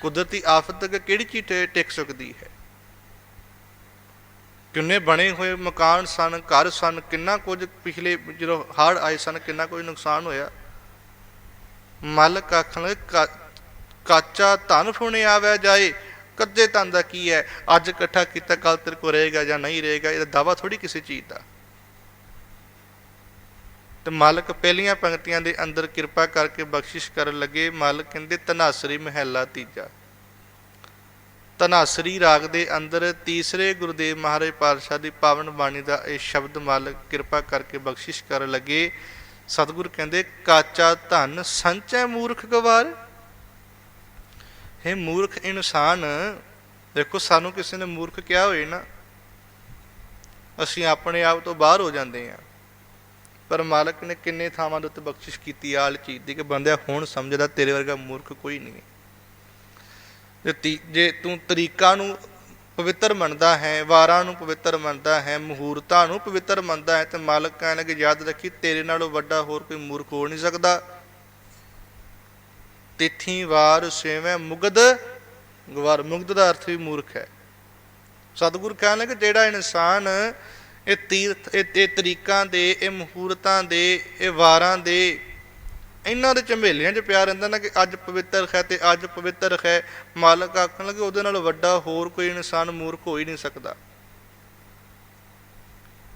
ਕੁਦਰਤੀ ਆਫਤ ਤੱਕ ਕਿਹੜੀ ਚੀਜ਼ ਟਿਕ ਸਕਦੀ ਹੈ? ਕਿੰਨੇ ਬਣੇ ਹੋਏ ਮਕਾਨ ਸਨ, ਘਰ ਸਨ, ਕਿੰਨਾ ਕੁਝ ਪਿਛਲੇ ਜਦੋਂ ਹੜ੍ਹ ਆਏ ਸਨ, ਕਿੰਨਾ ਕੁਝ ਨੁਕਸਾਨ ਹੋਇਆ। ਮਾਲਕ ਆਖਣ ਕਾਚਾ ਧਨ ਫੁਣੇ ਆਵੇ ਜਾਏ ਕੱਜੇ ਧਨ ਦਾ ਕੀ ਹੈ? ਅੱਜ ਇਕੱਠਾ ਕੀਤਾ ਕੱਲ ਤੇਰੇ ਕੋ ਰਹੇਗਾ ਜਾਂ ਨਹੀਂ ਰਹੇਗਾ, ਇਹਦਾ ਦਾਵਾ ਥੋੜੀ ਕਿਸੇ ਚੀਜ਼ ਦਾ। ਤੇ ਮਾਲਕ ਪਹਿਲੀਆਂ ਪੰਕਤੀਆਂ ਦੇ ਅੰਦਰ ਕਿਰਪਾ ਕਰਕੇ ਬਖਸ਼ਿਸ਼ ਕਰਨ ਲੱਗੇ। ਮਾਲਕ ਕਹਿੰਦੇ ਤਨਾਸਰੀ ਮਹਿਲਾ ਤੀਜਾ। ਤਨਾਸਰੀ ਰਾਗ ਦੇ ਅੰਦਰ ਤੀਸਰੇ ਗੁਰਦੇਵ ਮਹਾਰਾਜ ਪਾਤਸ਼ਾਹ ਦੀ ਪਾਵਨ ਬਾਣੀ ਦਾ ਇਹ ਸ਼ਬਦ ਮਾਲਕ ਕਿਰਪਾ ਕਰਕੇ ਬਖਸ਼ਿਸ਼ ਕਰਨ ਲੱਗੇ। ਸਤਿਗੁਰ ਕਹਿੰਦੇ, ਕਾਚਾ ਧਨ ਸੰਚੈ ਮੂਰਖ ਗਵਾਰ। ਹੈ ਮੂਰਖ ਇਨਸਾਨ, ਦੇਖੋ ਸਾਨੂੰ ਕਿਸੇ ਨੇ ਮੂਰਖ ਕਿਹਾ ਹੋਏ ਨਾ, ਅਸੀਂ ਆਪਣੇ ਆਪ ਤੋਂ ਬਾਹਰ ਹੋ ਜਾਂਦੇ ਹਾਂ। ਪਰ ਮਾਲਕ ਨੇ ਕਿੰਨੇ ਥਾਵਾਂ ਦੇ ਉੱਤੇ ਬਖਸ਼ਿਸ਼ ਕੀਤੀ ਆਲ ਚੀਜ਼ ਦੀ ਕਿ ਬੰਦਿਆ ਹੁਣ ਸਮਝਦਾ ਤੇਰੇ ਵਰਗਾ ਮੂਰਖ ਕੋਈ ਨਹੀਂ ਜੇ ਜੇ ਤੂੰ ਤਰੀਕਾ ਨੂੰ ਪਵਿੱਤਰ ਮੰਨਦਾ ਹੈ, ਵਾਰਾਂ ਨੂੰ ਪਵਿੱਤਰ ਮੰਨਦਾ ਹੈ, ਮਹੂਰਤਾਂ ਨੂੰ ਪਵਿੱਤਰ ਮੰਨਦਾ ਹੈ, ਤੇ ਮਾਲਕ ਕਹਿੰਦਾ ਯਾਦ ਰੱਖੀ ਤੇਰੇ ਨਾਲੋਂ ਵੱਡਾ ਹੋਰ ਕੋਈ ਮੂਰਖ ਹੋ ਨਹੀਂ ਸਕਦਾ। ਤਿਥੀ ਵਾਰ ਸੇਵੇਂ ਮੁਗਧ ਗਵਾਰ ਮੁਗਧ ਦਾ ਅਰਥ ਵੀ ਮੂਰਖ ਹੈ। ਸਤਿਗੁਰ ਕਹਿਣ ਲੱਗੇ, ਜਿਹੜਾ ਇਨਸਾਨ ਇਹ ਤੀਰਥ, ਇਹ ਤਰੀਕਾਂ ਦੇ, ਇਹ ਮਹੂਰਤਾਂ ਦੇ, ਇਹ ਵਾਰਾਂ ਦੇ, ਇਹਨਾਂ ਦੇ ਝਮੇਲਿਆਂ 'ਚ ਪਿਆ ਰਹਿੰਦਾ ਨਾ ਕਿ ਅੱਜ ਪਵਿੱਤਰ ਹੈ ਤੇ ਅੱਜ ਪਵਿੱਤਰ ਹੈ। ਮਾਲਕ ਆਖਣ ਲੱਗੇ, ਉਹਦੇ ਨਾਲ ਵੱਡਾ ਹੋਰ ਕੋਈ ਇਨਸਾਨ ਮੂਰਖ ਹੋ ਹੀ ਨਹੀਂ ਸਕਦਾ।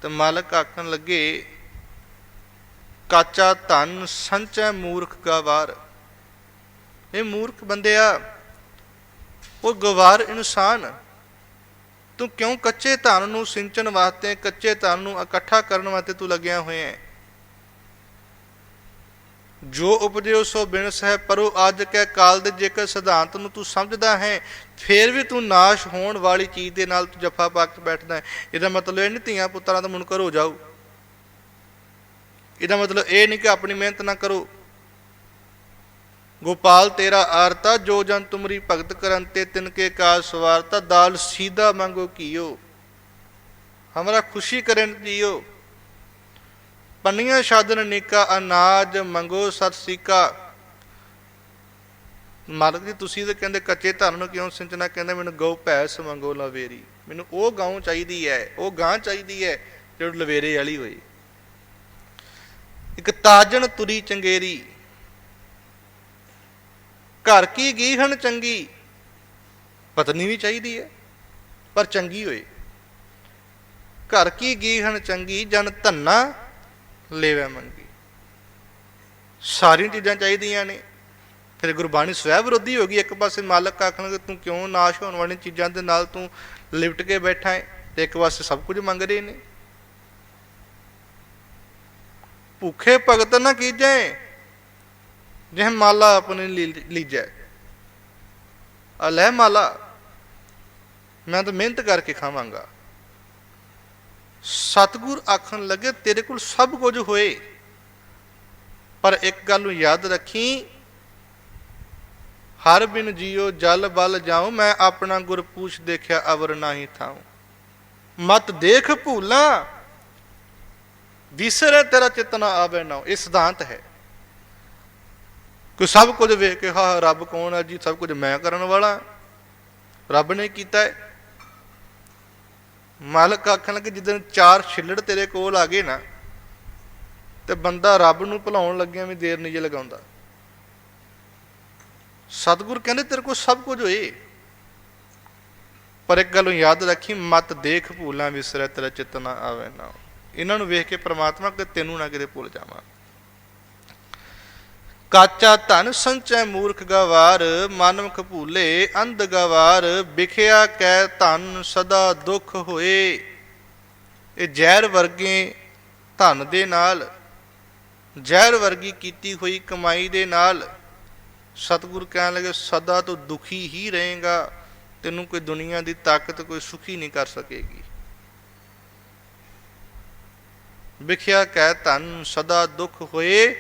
ਤੇ ਮਾਲਕ ਆਖਣ ਲੱਗੇ, ਕਾਚਾ ਧਨ ਸੰਚੈ ਮੂਰਖ ਗਵਾਰ ਇਹ ਮੂਰਖ ਬੰਦਿਆ ਉਹ ਗਵਾਰ ਇਨਸਾਨ ਤੂੰ ਕਿਉਂ ਕੱਚੇ ਧਨ ਨੂੰ ਸਿੰਚਣ ਵਾਸਤੇ, ਕੱਚੇ ਧਨ ਨੂੰ ਇਕੱਠਾ ਕਰਨ ਵਾਸਤੇ ਤੂੰ ਲੱਗਿਆ ਹੋਇਆ ਹੈ? ਜੋ ਉਪਜਿਓ ਸੋ ਬਿਨਸ ਹੈ ਪਰੋ ਅੱਜ ਕੈ ਕਾਲ ਦੇ ਜੇਕਰ ਸਿਧਾਂਤ ਨੂੰ ਤੂੰ ਸਮਝਦਾ ਹੈ, ਫੇਰ ਵੀ ਤੂੰ ਨਾਸ਼ ਹੋਣ ਵਾਲੀ ਚੀਜ਼ ਦੇ ਨਾਲ ਤੂੰ ਜੱਫਾ ਪਾ ਕੇ ਬੈਠਦਾ ਹੈ। ਇਹਦਾ ਮਤਲਬ ਇਹ ਨਹੀਂ ਧੀਆਂ ਪੁੱਤਰਾਂ ਦਾ ਮੁਨਕਰ ਹੋ ਜਾਊ ਇਹਦਾ ਮਤਲਬ ਇਹ ਨਹੀਂ ਕਿ ਆਪਣੀ ਮਿਹਨਤ ਨਾ ਕਰੋ। ਗੋਪਾਲ, ਤੇਰਾ ਆਰਤਾ, ਜੋ ਜਨ ਤੁਮਰੀ ਭਗਤ ਕਰਨ ਤੇ ਤਿਨਕੇ ਕਾ ਸਵਾਰਤਾ ਦਾਲ ਸੀਧਾ ਮੰਗੋ ਕੀਓ ਹਮਰਾ ਖੁਸ਼ੀ ਕਰਨ ਜੀਓ ਪੰਨੀਆਂ ਸ਼ਾਦਨ ਨਿਕਾ, ਅਨਾਜ ਮੰਗੋ ਸਤ ਸੀਕਾ। ਮਾਲਕ ਜੀ, ਤੁਸੀਂ ਤਾਂ ਕਹਿੰਦੇ ਕੱਚੇ ਧਨ ਨੂੰ ਕਿਉਂ ਸਿੰਚਣਾ? ਕਹਿੰਦੇ ਮੈਨੂੰ ਗਊ, ਭੈਸ ਮੰਗੋ ਲਵੇਰੀ। ਮੈਨੂੰ ਉਹ ਗਾਂ ਚਾਹੀਦੀ ਹੈ ਉਹ ਗਾਂ ਚਾਹੀਦੀ ਹੈ ਜਿਹੜੀ ਲਵੇਰੇ ਵਾਲੀ ਹੋਈ ਇੱਕ ਤਾਜਣ ਤੁਰੀ ਚੰਗੇਰੀ। ਘਰ ਕੀ ਗੀਹਣ ਚੰਗੀ? ਪਤਨੀ ਵੀ ਚਾਹੀਦੀ ਹੈ ਪਰ ਚੰਗੀ ਹੋਏ। ਘਰ ਕੀ ਗੀਹਣ ਚੰਗੀ, ਜਨ ਧੰਨਾ ਲੇਵੇ ਮੰਗੀ। ਸਾਰੀਆਂ ਚੀਜ਼ਾਂ ਚਾਹੀਦੀਆਂ ਨੇ। ਫਿਰ ਗੁਰਬਾਣੀ ਸਵੈ ਵਿਰੋਧੀ ਹੋ ਗਈ, ਇੱਕ ਪਾਸੇ ਮਾਲਕ ਆਖਣਗੇ, ਤੂੰ ਕਿਉਂ ਨਾਸ਼ ਹੋਣ ਵਾਲੀਆਂ ਚੀਜ਼ਾਂ ਦੇ ਨਾਲ ਤੂੰ ਲਿਪਟ ਕੇ ਬੈਠਾ ਹੈ ਤੇ ਇੱਕ ਪਾਸੇ ਸਭ ਕੁਝ ਮੰਗ ਰਹੇ ਨੇ। ਭੁੱਖੇ ਭਗਤ ਨਾ ਕੀਜੈ। ਜਿਹ ਮਾਲਾ ਆਪਣੇ ਲੀ- ਲੀਜੈ। ਆ ਲੈ ਮਾਲਾ, ਮੈਂ ਤਾਂ ਮਿਹਨਤ ਕਰਕੇ ਖਾਵਾਂਗਾ। ਸਤਿਗੁਰ ਆਖਣ ਲੱਗੇ, ਤੇਰੇ ਕੋਲ ਸਭ ਕੁਝ ਹੋਏ। ਪਰ ਇੱਕ ਗੱਲ ਨੂੰ ਯਾਦ ਰੱਖੀ, ਹਰ ਬਿਨ ਜੀਓ ਜਲ ਬਲ ਜਾਉ, ਮੈਂ ਆਪਣਾ ਗੁਰ ਪੂਛ ਦੇਖਿਆ, ਅਵਰ ਨਾਹੀ ਥਾਉ। ਮਤ ਦੇਖ ਭੂਲਾ, ਵਿਸਰੇ ਤੇਰਾ ਚਿਤਨਾ ਆਵੇ ਨਾ ਇਹ ਸਿਧਾਂਤ ਹੈ। ਕਿ ਸਭ ਕੁਝ ਵੇਖ ਕੇ, ਹਾਂ ਰੱਬ ਕੌਣ ਹੈ ਜੀ? ਸਭ ਕੁਝ ਮੈਂ ਕਰਨ ਵਾਲਾ। ਰੱਬ ਨੇ ਕੀਤਾ ਹੈ ਮਾਲਕ ਆਖਣ ਲੱਗੇ ਜਿੱਦਣ ਚਾਰ ਛਿੱਲੜ ਤੇਰੇ ਕੋਲ ਆ ਗਏ ਨਾ, ਤੇ ਬੰਦਾ ਰੱਬ ਨੂੰ ਭੁਲਾਉਣ ਲੱਗਿਆ ਵੀ ਦੇਰ ਨਹੀਂ ਜੇ ਲਗਾਉਂਦਾ। ਸਤਿਗੁਰ ਕਹਿੰਦੇ, ਤੇਰੇ ਕੋਲ ਸਭ ਕੁਝ ਹੋਏ। ਪਰ ਇੱਕ ਗੱਲ ਨੂੰ ਯਾਦ ਰੱਖੀ, ਮਤ ਦੇਖ ਭੂਲਾਂ ਵਿਸਰੇ, ਤੇਰਾ ਚਿੱਤ ਨਾ ਆਵੇ ਨਾ। ਇਹਨਾਂ ਨੂੰ ਵੇਖ ਕੇ ਪ੍ਰਮਾਤਮਾ ਕਿ ਤੈਨੂੰ ਨਾ ਕਿਤੇ ਭੁੱਲ ਜਾਵਾਂ। ਕਾਚਾ ਧਨ ਸੰਚੈ ਮੂਰਖ ਗਵਾਰ ਮਨਮੁਖ ਭੂਲੇ ਅੰਧ ਗਵਾਰ, ਵਿਖਿਆ ਕੈ ਧਨ ਸਦਾ ਦੁਖ ਹੋਏ। ਇਹ ਜ਼ਹਿਰ ਵਰਗੇ ਧਨ ਦੇ ਨਾਲ, ਜ਼ਹਿਰ ਵਰਗੀ ਕੀਤੀ ਹੋਈ ਕਮਾਈ ਦੇ ਨਾਲ, ਸਤਿਗੁਰ ਕਹਿਣ ਲੱਗੇ, ਸਦਾ ਤੂੰ ਦੁਖੀ ਹੀ ਰਹੇਗਾ, ਤੈਨੂੰ ਕੋਈ ਦੁਨੀਆ ਦੀ ਤਾਕਤ, ਕੋਈ ਸੁਖੀ ਨਹੀਂ ਕਰ ਸਕੇਗੀ। ਵਿਖਿਆ ਕਹਿ ਧਨ ਸਦਾ ਦੁਖ ਹੋਏ